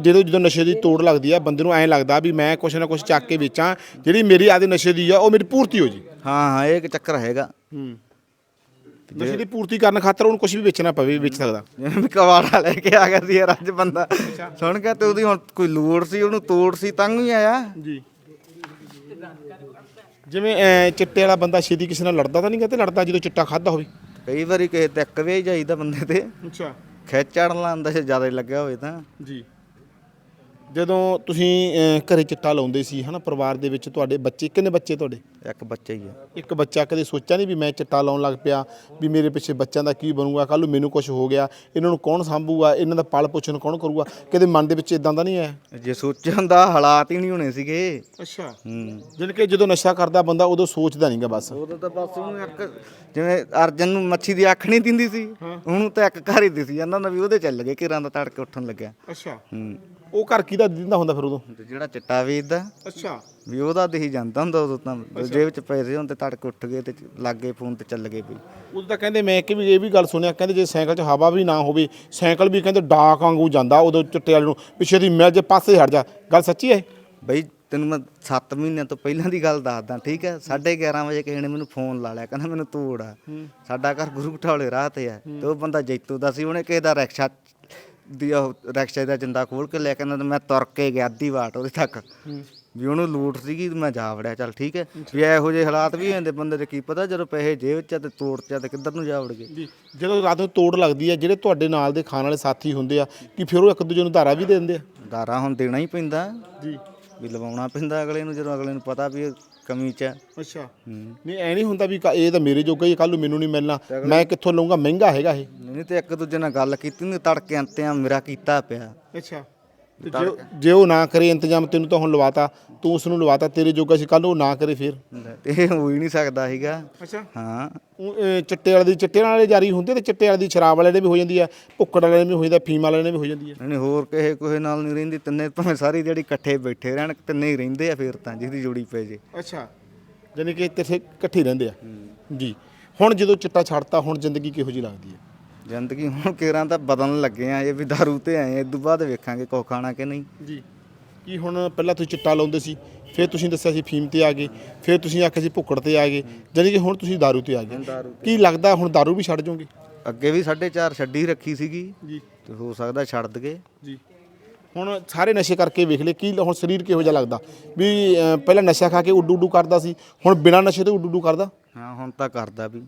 ਜਦੋਂ ਜਦੋਂ ਨਸ਼ੇ ਦੀ ਤੋੜ ਲੱਗਦੀ ਆ ਬੰਦੇ ਨੂੰ ਐਂ ਲੱਗਦਾ ਵੀ ਮੈਂ ਕੁਛ ਨਾ ਕੁਛ ਚੱਕ ਕੇ ਵੇਚਾਂ ਜਿਹੜੀ ਮੇਰੀ ਆਦੀ ਨਸ਼ੇ ਦੀ ਆ ਉਹ ਮੇਰੀ ਪੂਰਤੀ ਹੋ ਜੀ। ਹਾਂ ਹਾਂ ਇਹ ਇੱਕ ਚੱਕਰ ਹੈਗਾ। ਹੂੰ। ਨਸ਼ੇ ਦੀ ਪੂਰਤੀ ਕਰਨ ਖਾਤਰ ਉਹਨੂੰ ਕੁਝ ਵੀ ਵੇਚਣਾ ਪਵੇ ਵੇਚ ਸਕਦਾ। ਵੀ ਕਵਾੜਾ ਲੈ ਕੇ ਆ ਗਿਆ ਸੀ ਯਾਰ ਅੱਜ ਬੰਦਾ ਸੁਣ ਕੇ ਤੇ ਉਹਦੀ ਹੁਣ ਕੋਈ ਲੋੜ ਸੀ ਉਹਨੂੰ ਤੋੜ ਸੀ ਤਾਂ ਹੀ ਆਇਆ। ਜੀ। ਜਿਵੇਂ ਅਹ, ਚਿੱਟੇ ਵਾਲਾ ਬੰਦਾ ਛੇਤੀ ਕਿਸੇ ਨਾਲ ਲੜਦਾ ਤਾਂ ਨਹੀਂ ਕਹਿੰਦੇ ਲੜਦਾ ਜਦੋਂ ਚਿੱਟਾ ਖਾਦਾ ਹੋਵੇ। ਕਈ ਵਾਰੀ ਕਿਸੇ ਤੇ ਇੱਕ ਵੀ ਜਾਈਦਾ ਬੰਦੇ ਤੇ। ਅੱਛਾ। ਖਿੱਚ ਚੜਨ ਲਾਂਦਾ ਜੇ ਜ਼ਿਆਦਾ ਲੱਗਿਆ ਹੋਵੇ ਤਾਂ। ਜੀ। ਜਦੋਂ ਤੁਸੀਂ ਅਹ, ਘਰੇ ਚਿੱਟਾ ਲਾਉਂਦੇ ਸੀ ਹਨਾ ਪਰਿਵਾਰ ਦੇ ਵਿੱਚ ਤੁਹਾਡੇ ਬੱਚੇ ਕਿੰਨੇ ਬੱਚੇ ਤੁਹਾਡੇ? ਇੱਕ ਬੱਚਾ ਹੀ ਆ। ਇੱਕ ਬੱਚਾ ਕਦੇ ਸੋਚਿਆ ਨਹੀਂ ਵੀ ਮੈਂ ਚਿੱਟਾ ਲਾਉਣ ਲੱਗ ਪਿਆ ਵੀ ਮੇਰੇ ਪਿੱਛੇ ਬੱਚਿਆਂ ਦਾ ਕੀ ਬਣੂਗਾ ਕੱਲ ਨੂੰ ਮੈਨੂੰ ਕੁਝ ਹੋ ਗਿਆ ਇਹਨਾਂ ਨੂੰ ਕੌਣ ਸੰਭੂਗਾ ਇਹਨਾਂ ਦਾ ਪਾਲ ਪੋਸ਼ਣ ਕੌਣ ਕਰੂਗਾ ਕਦੇ ਮਨ ਦੇ ਵਿੱਚ ਇਦਾਂ ਦਾ ਨਹੀਂ ਆਇਆ? ਜੇ ਸੋਚਿਆ ਹੁੰਦਾ ਹਾਲਾਤ ਹੀ ਨਹੀਂ ਹੋਣੇ ਸੀਗੇ। ਅੱਛਾ। ਹੂੰ। ਜਾਣੀ ਕਿ ਜਦੋਂ ਨਸ਼ਾ ਕਰਦਾ ਬੰਦਾ ਉਦੋਂ ਸੋਚਦਾ ਨਹੀਂਗਾ ਬਸ। ਉਦੋਂ ਤਾਂ ਬਸ ਉਹਨੂੰ ਇੱਕ ਜਿਵੇਂ ਅਰਜਨ ਨੂੰ ਮੱਛੀ ਦੀ ਅੱਖ ਨਹੀਂ ਦਿੰਦੀ ਸੀ ਉਹਨੂੰ ਤਾਂ ਇੱਕ ਘਰ ਹੀ ਦਿਸੀ ਜਾਂਦਾ ਨਾ ਵੀ ਉਹਦੇ ਚੱਲ ਗਏ ਕਿਰਾਂ ਦਾ ਤੜਕੇ ਉੱਠਣ ਲੱਗਿਆ। ਅੱਛਾ। ਹੂੰ। ਉਹ ਘਰ ਕਿਹਦਾ ਦਿੰਦਾ ਹੁੰਦਾ ਫਿਰ ਉਦੋਂ? ਤੇ ਜਿਹੜਾ ਚਿੱਟਾ ਵੇਚਦਾ ਅੱਛਾ। ਵੀ ਉਹਦਾ ਦੇਹੀ ਜਾਂਦਾ ਹੁੰਦਾ ਉਦੋਂ ਤਾਂ ਜੇਬ 'ਚ ਪੈਸੇ ਹੁੰਦੇ ਤੜਕ ਉੱਠ ਗਏ ਤੇ ਲੱਗੇ ਫੋਨ ਤੇ ਚੱਲ ਗਏ ਵੀ। ਉਦੋਂ ਤਾਂ ਕਹਿੰਦੇ ਮੈਂ ਕਿ ਵੀ ਇਹ ਵੀ ਗੱਲ ਸੁਣਿਆ ਕਹਿੰਦੇ ਜੇ ਸਾਈਕਲ 'ਚ ਹਵਾ ਵੀ ਨਾ ਹੋਵੇ ਸਾਈਕਲ ਵੀ ਕਹਿੰਦੇ ਡਾਕ ਵਾਂਗੂ ਜਾਂਦਾ ਉਦੋਂ ਚਿੱਟੇ ਵਾਲੇ ਨੂੰ ਪਿੱਛੇ ਦੀ ਮਿਲ ਜੇ ਪਾਸੇ ਹਟ ਜਾ। ਗੱਲ ਸੱਚੀ ਹੈ ਬਈ ਤੈਨੂੰ ਮੈਂ 7 ਮਹੀਨਿਆਂ ਤੋਂ ਪਹਿਲਾਂ ਦੀ ਗੱਲ ਦੱਸਦਾ ਠੀਕ ਹੈ? 11:30 ਵਜੇ ਕਿਸੇ ਨੇ ਮੈਨੂੰ ਫੋਨ ਲਾ ਲਿਆ ਕਹਿੰਦਾ ਮੈਨੂੰ ਤੋੜ ਆ। ਸਾਡਾ ਘਰ ਗੁਰੂ ਘਟਾਲੇ ਰਾਹ ਤੇ ਆ ਤੇ ਉਹ ਬੰਦਾ ਜੈਤੋ ਦਾ ਸੀ ਉਹਨੇ ਕਿਸੇ ਦਾ ਰਿਕਸ਼ਾ ਦੀ ਉਹ ਰਿਕਸ਼ੇ ਦਾ ਜਿੰਦਾ ਖੋਲ ਕੇ ਲੈ ਕੇ ਆਉਂਦਾ ਤੇ ਮੈਂ ਤੁਰ ਕੇ ਗਿਆ ਅੱਧੀ ਵਾਟ ਉਹਦੇ ਤੱਕ। ਵੀ ਉਹਨੂੰ ਲੂਟ ਸੀਗੀ ਤੇ ਮੈਂ ਜਾ ਵੜਿਆ ਚੱਲ ਠੀਕ ਹੈ। ਵੀ ਇਹੋ ਜਿਹੇ ਹਾਲਾਤ ਵੀ ਹੁੰਦੇ ਬੰਦੇ ਦੇ ਕੀ ਪਤਾ ਜਦੋਂ ਪੈਸੇ ਜੇਬ 'ਚ ਆ ਤੇ ਤੋੜ 'ਚ ਆ ਤੇ ਕਿੱਧਰ ਨੂੰ ਜਾ ਵੜ ਗਏ। ਜੀ ਜਦੋਂ ਰਾਤ ਨੂੰ ਤੋੜ ਲੱਗਦੀ ਹੈ ਜਿਹੜੇ ਤੁਹਾਡੇ ਨਾਲ ਦੇ ਖਾਣ ਵਾਲੇ ਸਾਥੀ ਹੁੰਦੇ ਆ ਕਿ ਫਿਰ ਉਹ ਇੱਕ ਦੂਜੇ ਨੂੰ ਧਾਰਾ ਵੀ ਦੇ ਦਿੰਦੇ ਆ? ਦਾਰਾ ਹੁਣ ਦੇਣਾ ਹੀ ਪੈਂਦਾ। ਜੀ। ਵੀ ਲਵਾਉਣਾ ਪੈਂਦਾ ਅਗਲੇ ਨੂੰ ਜਦੋਂ ਅਗਲੇ ਨੂੰ ਪਤਾ ਵੀ ਇਹ ਕਮੀ 'ਚ। ਆ ਅੱਛਾ। ਹੂੰ। ਨਹੀਂ ਐ ਨਹੀਂ ਹੁੰਦਾ ਵੀ ਕ- ਇਹ ਤਾਂ ਮੇਰੇ ਜੋਗਾ ਹੀ ਕੱਲ ਨੂੰ ਮੈਨੂੰ ਨਹੀਂ ਮਿਲਣਾ। ਮੈਂ ਕਿੱਥੋਂ ਲਵਾਂਗਾ ਮਹਿੰਗਾ ਹੈਗਾ ਇਹ। ਨਹੀਂ ਤੇ ਇੱਕ ਦੂਜੇ ਨਾਲ ਗੱਲ ਕੀਤੀ ਨਹੀਂ ਤੜਕੇ ਅੰਤੇ ਮੇਰਾ ਕੀਤਾ ਪਿਆ। ਅੱਛਾ। ਤੇ ਜੇ ਜੇ ਉਹ ਨਾ ਕਰੇ ਇੰਤਜ਼ਾਮ ਤੈਨੂੰ ਤਾਂ ਹੁਣ ਲਵਾਤਾ ਤੂੰ ਉਸ ਨੂੰ ਲਵਾਤਾ ਤੇਰੇ ਜੋਗਾ ਸੀ ਕੱਲ ਉਹ ਨਾ ਕਰੇ ਫਿਰ। ਇਹ ਹੋ ਹੀ ਨਹੀਂ ਸਕਦਾ ਅੱਛਾ। ਹਾਂ। ਉਹ, ਅਹ, ਚਿੱਟੇ ਵਾਲੇ ਦੀ ਚਿੱਟੇ ਵਾਲੇ ਜਾਰੀ ਹੁੰਦੇ ਤੇ ਚਿੱਟੇ ਵਾਲੇ ਦੀ ਸ਼ਰਾਬ ਵਾਲੇ ਨੇ ਵੀ ਹੋ ਜਾਂਦੀ ਆ ਭੁੱਕੜ ਵਾਲੇ ਨੇ ਵੀ ਹੋ ਜਾਂਦਾ ਫੀਮ ਵਾਲੇ ਨੇ ਵੀ ਹੋ ਜਾਂਦੀ ਆ। ਨਹੀਂ ਹੋਰ ਕਿਸੇ ਕੋਹੇ ਨਾਲ ਨਹੀਂ ਰਹਿੰਦੀ ਤਿੰਨੇ ਭਾਵੇਂ ਸਾਰੀ ਜਿਹੜੀ ਇਕੱਠੇ ਬੈਠੇ ਰਹਿਣ ਤਿੰਨੇ ਹੀ ਰਹਿੰਦੇ ਆ ਫੇਰ ਤਾਂ ਜਿਹਦੀ ਜੋੜੀ ਪੈ ਜੇ। ਅੱਛਾ। ਯਾਨੀ ਕਿ ਇੱਥੇ ਇਕੱਠੇ ਹੀ ਰਹਿੰਦੇ ਆ। ਜੀ। ਹੁਣ ਜਦੋਂ ਚਿੱਟਾ ਛੱਡਤਾ ਹੁਣ ਜ਼ਿੰਦਗੀ ਕਿਹੋ ਜੀ ਲੱਗਦੀ ਹੈ ਜ਼ਿੰਦਗੀ ਹੁਣ ਕੇਰਾਂ ਤਾਂ ਬਦਲਣ ਲੱਗੇ ਆ ਇਹ ਵੀ ਦਾਰੂ ਤੇ ਆਏ ਇਸ ਤੋਂ ਬਾਅਦ ਵੇਖਾਂਗੇ ਕੋ ਖਾਣਾ ਕਿ ਨਹੀਂ ਜੀ ਕੀ ਹੁਣ ਪਹਿਲਾਂ ਤੁਸੀਂ ਚਿੱਟਾ ਲਾਉਂਦੇ ਸੀ ਫਿਰ ਤੁਸੀਂ ਦੱਸਿਆ ਸੀ ਫੀਮ ਤੇ ਆ ਗਏ ਫਿਰ ਤੁਸੀਂ ਆਖਿਆ ਸੀ ਭੁੱਕੜ ਤੇ ਆ ਗਏ ਯਾਨੀ ਕਿ ਹੁਣ ਤੁਸੀਂ दारू ਤੇ ਆ ਗਏ ਕੀ ਲੱਗਦਾ ਹੁਣ दारू ਵੀ ਛੱਡ ਜਾਓਗੇ ਅੱਗੇ ਵੀ 4.5 ਛੱਡੀ ਰੱਖੀ ਸੀਗੀ ਜੀ ਤੇ ਹੋ ਸਕਦਾ ਛੱਡ ਦਗੇ ਜੀ ਹੁਣ ਸਾਰੇ ਨਸ਼ੇ ਕਰਕੇ ਵੇਖ ਲਏ ਕੀ ਹੁਣ ਸਰੀਰ ਕਿਹੋ ਜਿਹਾ ਲੱਗਦਾ ਵੀ ਅਹ, ਪਹਿਲਾਂ ਨਸ਼ਾ ਖਾ ਕੇ ਉੱਡੂ ਉੱਡੂ ਕਰਦਾ ਸੀ ਹੁਣ ਬਿਨਾਂ ਨਸ਼ੇ ਤੋਂ ਉੱਡੂ ਉੱਡੂ ਕਰਦਾ ਹਾਂ ਹੁਣ ਤਾਂ ਕਰਦਾ ਵੀ।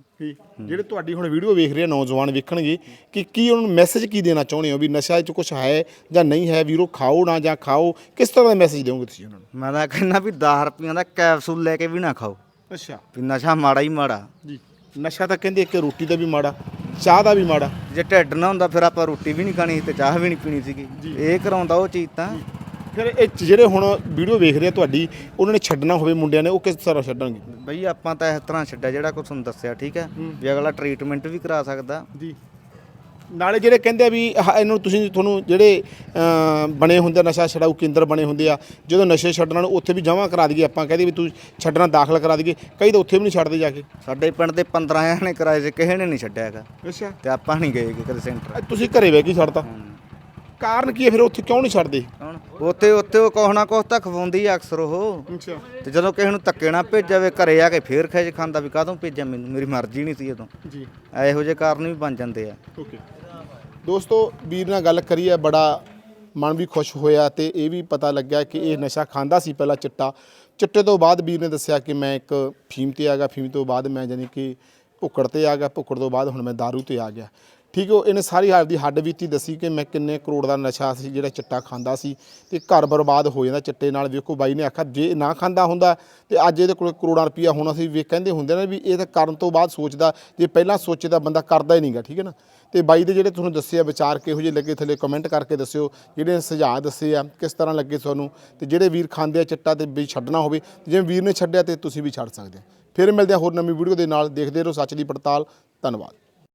ਜਿਹੜੇ ਤੁਹਾਡੀ ਹੁਣ ਵੀਡੀਓ ਵੇਖ ਰਹੇ ਆ ਨੌਜਵਾਨ ਵੇਖਣਗੇ ਕਿ ਕੀ ਉਹਨਾਂ ਨੂੰ ਮੈਸੇਜ ਕੀ ਦੇਣਾ ਚਾਹੁੰਦੇ ਹੋ? ਵੀ ਨਸ਼ਾ 'ਚ ਕੁਝ ਹੈ ਜਾਂ ਨਹੀਂ ਹੈ? ਵੀਰੋ ਖਾਓ ਨਾ ਜਾਂ ਖਾਓ। ਕਿਸ ਤਰ੍ਹਾਂ ਦਾ ਮੈਸੇਜ ਦਿਓਗੇ ਤੁਸੀਂ ਉਹਨਾਂ ਨੂੰ? ਮੈਂ ਤਾਂ ਕਹਿੰਦਾ ਵੀ 10 ਰੁਪਈਆਂ ਦਾ ਕੈਪਸੂਲ ਲੈ ਕੇ ਵੀ ਨਾ ਖਾਓ। ਅੱਛਾ। ਵੀ ਨਸ਼ਾ ਮਾੜਾ ਹੀ ਮਾੜਾ। ਜੀ। ਨਸ਼ਾ ਤਾਂ ਕਹਿੰਦੇ ਕਿ ਰੋਟੀ ਦਾ ਵੀ ਮਾੜਾ ਚਾਹ ਦਾ ਵੀ ਮਾੜਾ। ਜੇ ਢਿੱਡ ਨਾ ਹੁੰਦਾ ਫਿਰ ਆਪਾਂ ਰੋਟੀ ਵੀ ਨਹੀਂ ਖਾਣੀ ਤੇ ਚਾਹ ਵੀ ਨਹੀਂ ਪੀਣੀ ਸੀਗੀ। ਇਹ ਕਰਾਉਂਦਾ ਉਹ ਚੀਜ਼ ਤਾਂ। ਫਿਰ ਇਹ ਜਿਹੜੇ ਹੁਣ ਵੀਡੀਓ ਵੇਖ ਰਹੇ ਆ ਤੁਹਾਡੀ ਉਹਨਾਂ ਨੇ ਛੱਡਣਾ ਹੋਵੇ ਮੁੰਡਿਆਂ ਨੇ ਉਹ ਕਿਸ ਤਰ੍ਹਾਂ ਛੱਡਣਗੇ? ਬਈ ਆਪਾਂ ਤਾਂ ਇਸ ਤਰ੍ਹਾਂ ਛੱਡਿਆ ਜਿਹੜਾ ਕੁਝ ਤੁਹਾਨੂੰ ਦੱਸਿਆ ਠੀਕ ਹੈ? ਵੀ ਅਗਲਾ ਟ੍ਰੀਟਮੈਂਟ ਵੀ ਕਰਾ ਸਕਦਾ। ਜੀ। ਨਾਲੇ ਜਿਹੜੇ ਕਹਿੰਦੇ ਆ ਵੀ ਆਹ ਇਹਨੂੰ ਤੁਸੀਂ ਤੁਹਾਨੂੰ ਜਿਹੜੇ ਅਮ, ਬਣੇ ਹੁੰਦੇ ਆ ਨਸ਼ਾ ਛਡਾਊ ਕੇਂਦਰ ਬਣੇ ਹੁੰਦੇ ਆ ਜਦੋਂ ਨਸ਼ੇ ਛੱਡਣ ਨੂੰ ਉੱਥੇ ਵੀ ਜਮ੍ਹਾਂ ਕਰਾ ਦਈਏ ਆਪਾਂ ਕਹਦੇ ਵੀ ਤੂੰ ਛੱਡਣਾ ਦਾਖਲ ਕਰਾ ਦਈਏ ਕਈ ਤਾਂ ਉੱਥੇ ਵੀ ਨਹੀਂ ਛੱਡਦੇ ਜਾ ਕੇ। ਸਾਡੇ ਪਿੰਡ ਦੇ 15 ਜਣਿਆਂ ਨੇ ਕਰਾਏ ਸੀ ਕਿਸੇ ਨੇ ਨਹੀਂ ਛੱਡਿਆ ਹੈਗਾ। ਅੱਛਾ। ਤੇ ਆਪਾਂ ਨਹੀਂ ਗਏ ਕਦੇ ਸੈਂਟਰ ਤੁਸੀਂ ਘਰੇ ਬਹਿ ਕੇ ਹੀ ਛੱਡਤਾ। ਕਾਰਨ ਕੀ ਹੈ? ਫਿਰ ਉੱਥੇ ਕਿਉਂ ਨਹੀਂ ਛੱਡਦੇ? ਹੁਣ ਉੱਥੇ ਉੱਥੇ ਉਹ ਨਾ ਕੁਛ ਤਾਂ ਖਵਾਉਂਦੀ ਆ ਅਕਸਰ ਉਹ। ਅੱਛਾ। ਤੇ ਜਦੋਂ ਕਿਸੇ ਨੂੰ ਧੱਕੇ ਨਾ ਭੇਜਾਵੇ ਘਰੇ ਆ ਕੇ ਫੇਰ ਖਿੱਚ ਖਾਂਦਾ ਵੀ ਕਾਹਤੋਂ ਭੇਜਿਆ ਮੈਨੂੰ? ਮੇਰੀ ਮਰਜ਼ੀ ਨਹੀਂ ਸੀ ਉਦੋਂ। ਜੀ। ਇਹੋ ਜਿਹੇ ਕਾਰਨ ਵੀ ਬਣ ਜਾਂਦੇ ਆ। ਓਕੇ। ਦੋਸਤੋ ਵੀਰ ਨਾਲ ਗੱਲ ਕਰੀ ਹੈ ਬੜਾ ਮਨ ਵੀ ਖੁਸ਼ ਹੋਇਆ ਤੇ ਇਹ ਵੀ ਪਤਾ ਲੱਗਿਆ ਕਿ ਇਹ ਨਸ਼ਾ ਖਾਂਦਾ ਸੀ ਪਹਿਲਾਂ ਚਿੱਟਾ। ਚਿੱਟੇ ਤੋਂ ਬਾਅਦ ਵੀਰ ਨੇ ਦੱਸਿਆ ਕਿ ਮੈਂ ਇੱਕ ਫੀਮ ਤੇ ਆ ਗਿਆ। ਫੀਮ ਤੋਂ ਬਾਅਦ ਮੈਂ ਜਾਨੀ ਕਿ ਭੁੱਕੜ ਤੇ ਆ ਗਿਆ। ਭੁੱਕੜ ਤੋਂ ਬਾਅਦ ਹੁਣ ਮੈਂ दारू ਤੇ ਆ ਗਿਆ। ਠੀਕ ਹੈ ਇਹਨੇ ਸਾਰੀ ਆਪਦੀ ਹੱਡ ਬੀਤੀ ਦੱਸੀ ਕਿ ਮੈਂ ਕਿੰਨੇ ਕਰੋੜ ਦਾ ਨਸ਼ਾ ਸੀ, ਜਿਹੜਾ ਚਿੱਟਾ ਖਾਂਦਾ ਸੀ ਤੇ ਘਰ ਬਰਬਾਦ ਹੋ ਜਾਂਦਾ ਚਿੱਟੇ ਨਾਲ। ਵੇਖੋ ਬਾਈ ਨੇ ਆਖਿਆ, ਜੇ ਨਾ ਖਾਂਦਾ ਹੁੰਦਾ ਤੇ ਅੱਜ ਇਹਦੇ ਕੋਲ ਕਰੋੜਾਂ ਰੁਪਈਆ ਹੋਣਾ ਸੀ। ਵੀ ਕਹਿੰਦੇ ਹੁੰਦੇ ਨੇ ਵੀ ਇਹ ਤਾਂ ਕਰਨ ਤੋਂ ਬਾਅਦ ਸੋਚਦਾ, ਜੇ ਪਹਿਲਾਂ ਸੋਚੇ ਤਾਂ ਬੰਦਾ ਕਰਦਾ ਹੀ ਨਹੀਂਗਾ, ਠੀਕ ਹੈ ਨਾ। ਤੇ ਬਾਈ ਦੇ ਜਿਹੜੇ ਤੁਹਾਨੂੰ ਦੱਸੇ ਆ ਵਿਚਾਰ ਕਿਹੋ ਜਿਹੇ ਲੱਗੇ, ਥੱਲੇ ਕਮੈਂਟ ਕਰਕੇ ਦੱਸਿਓ, ਜਿਹੜੇ ਸੁਝਾਅ ਦੱਸੇ ਆ, ਕਿਸ ਤਰ੍ਹਾਂ ਲੱਗੇ ਤੁਹਾਨੂੰ? ਤੇ ਜਿਹੜੇ ਵੀਰ ਖਾਂਦੇ ਆ ਚਿੱਟਾ ਤੇ ਵੀ ਛੱਡਣਾ ਹੋਵੇ ਜਿਵੇਂ ਵੀਰ ਨੇ ਛੱਡਿਆ ਤੇ ਤੁਸੀਂ ਵੀ ਛੱਡ ਸਕਦੇ ਆ ਫਿਰ ਮਿਲਦੇ ਆ ਹੋਰ ਨਵੀਂ ਵੀਡੀਓ ਦੇ ਨਾਲ, ਦੇਖਦੇ ਰਹੋ ਸੱਚ ਦੀ ਪੜਤਾਲ, ਧੰਨਵਾਦ।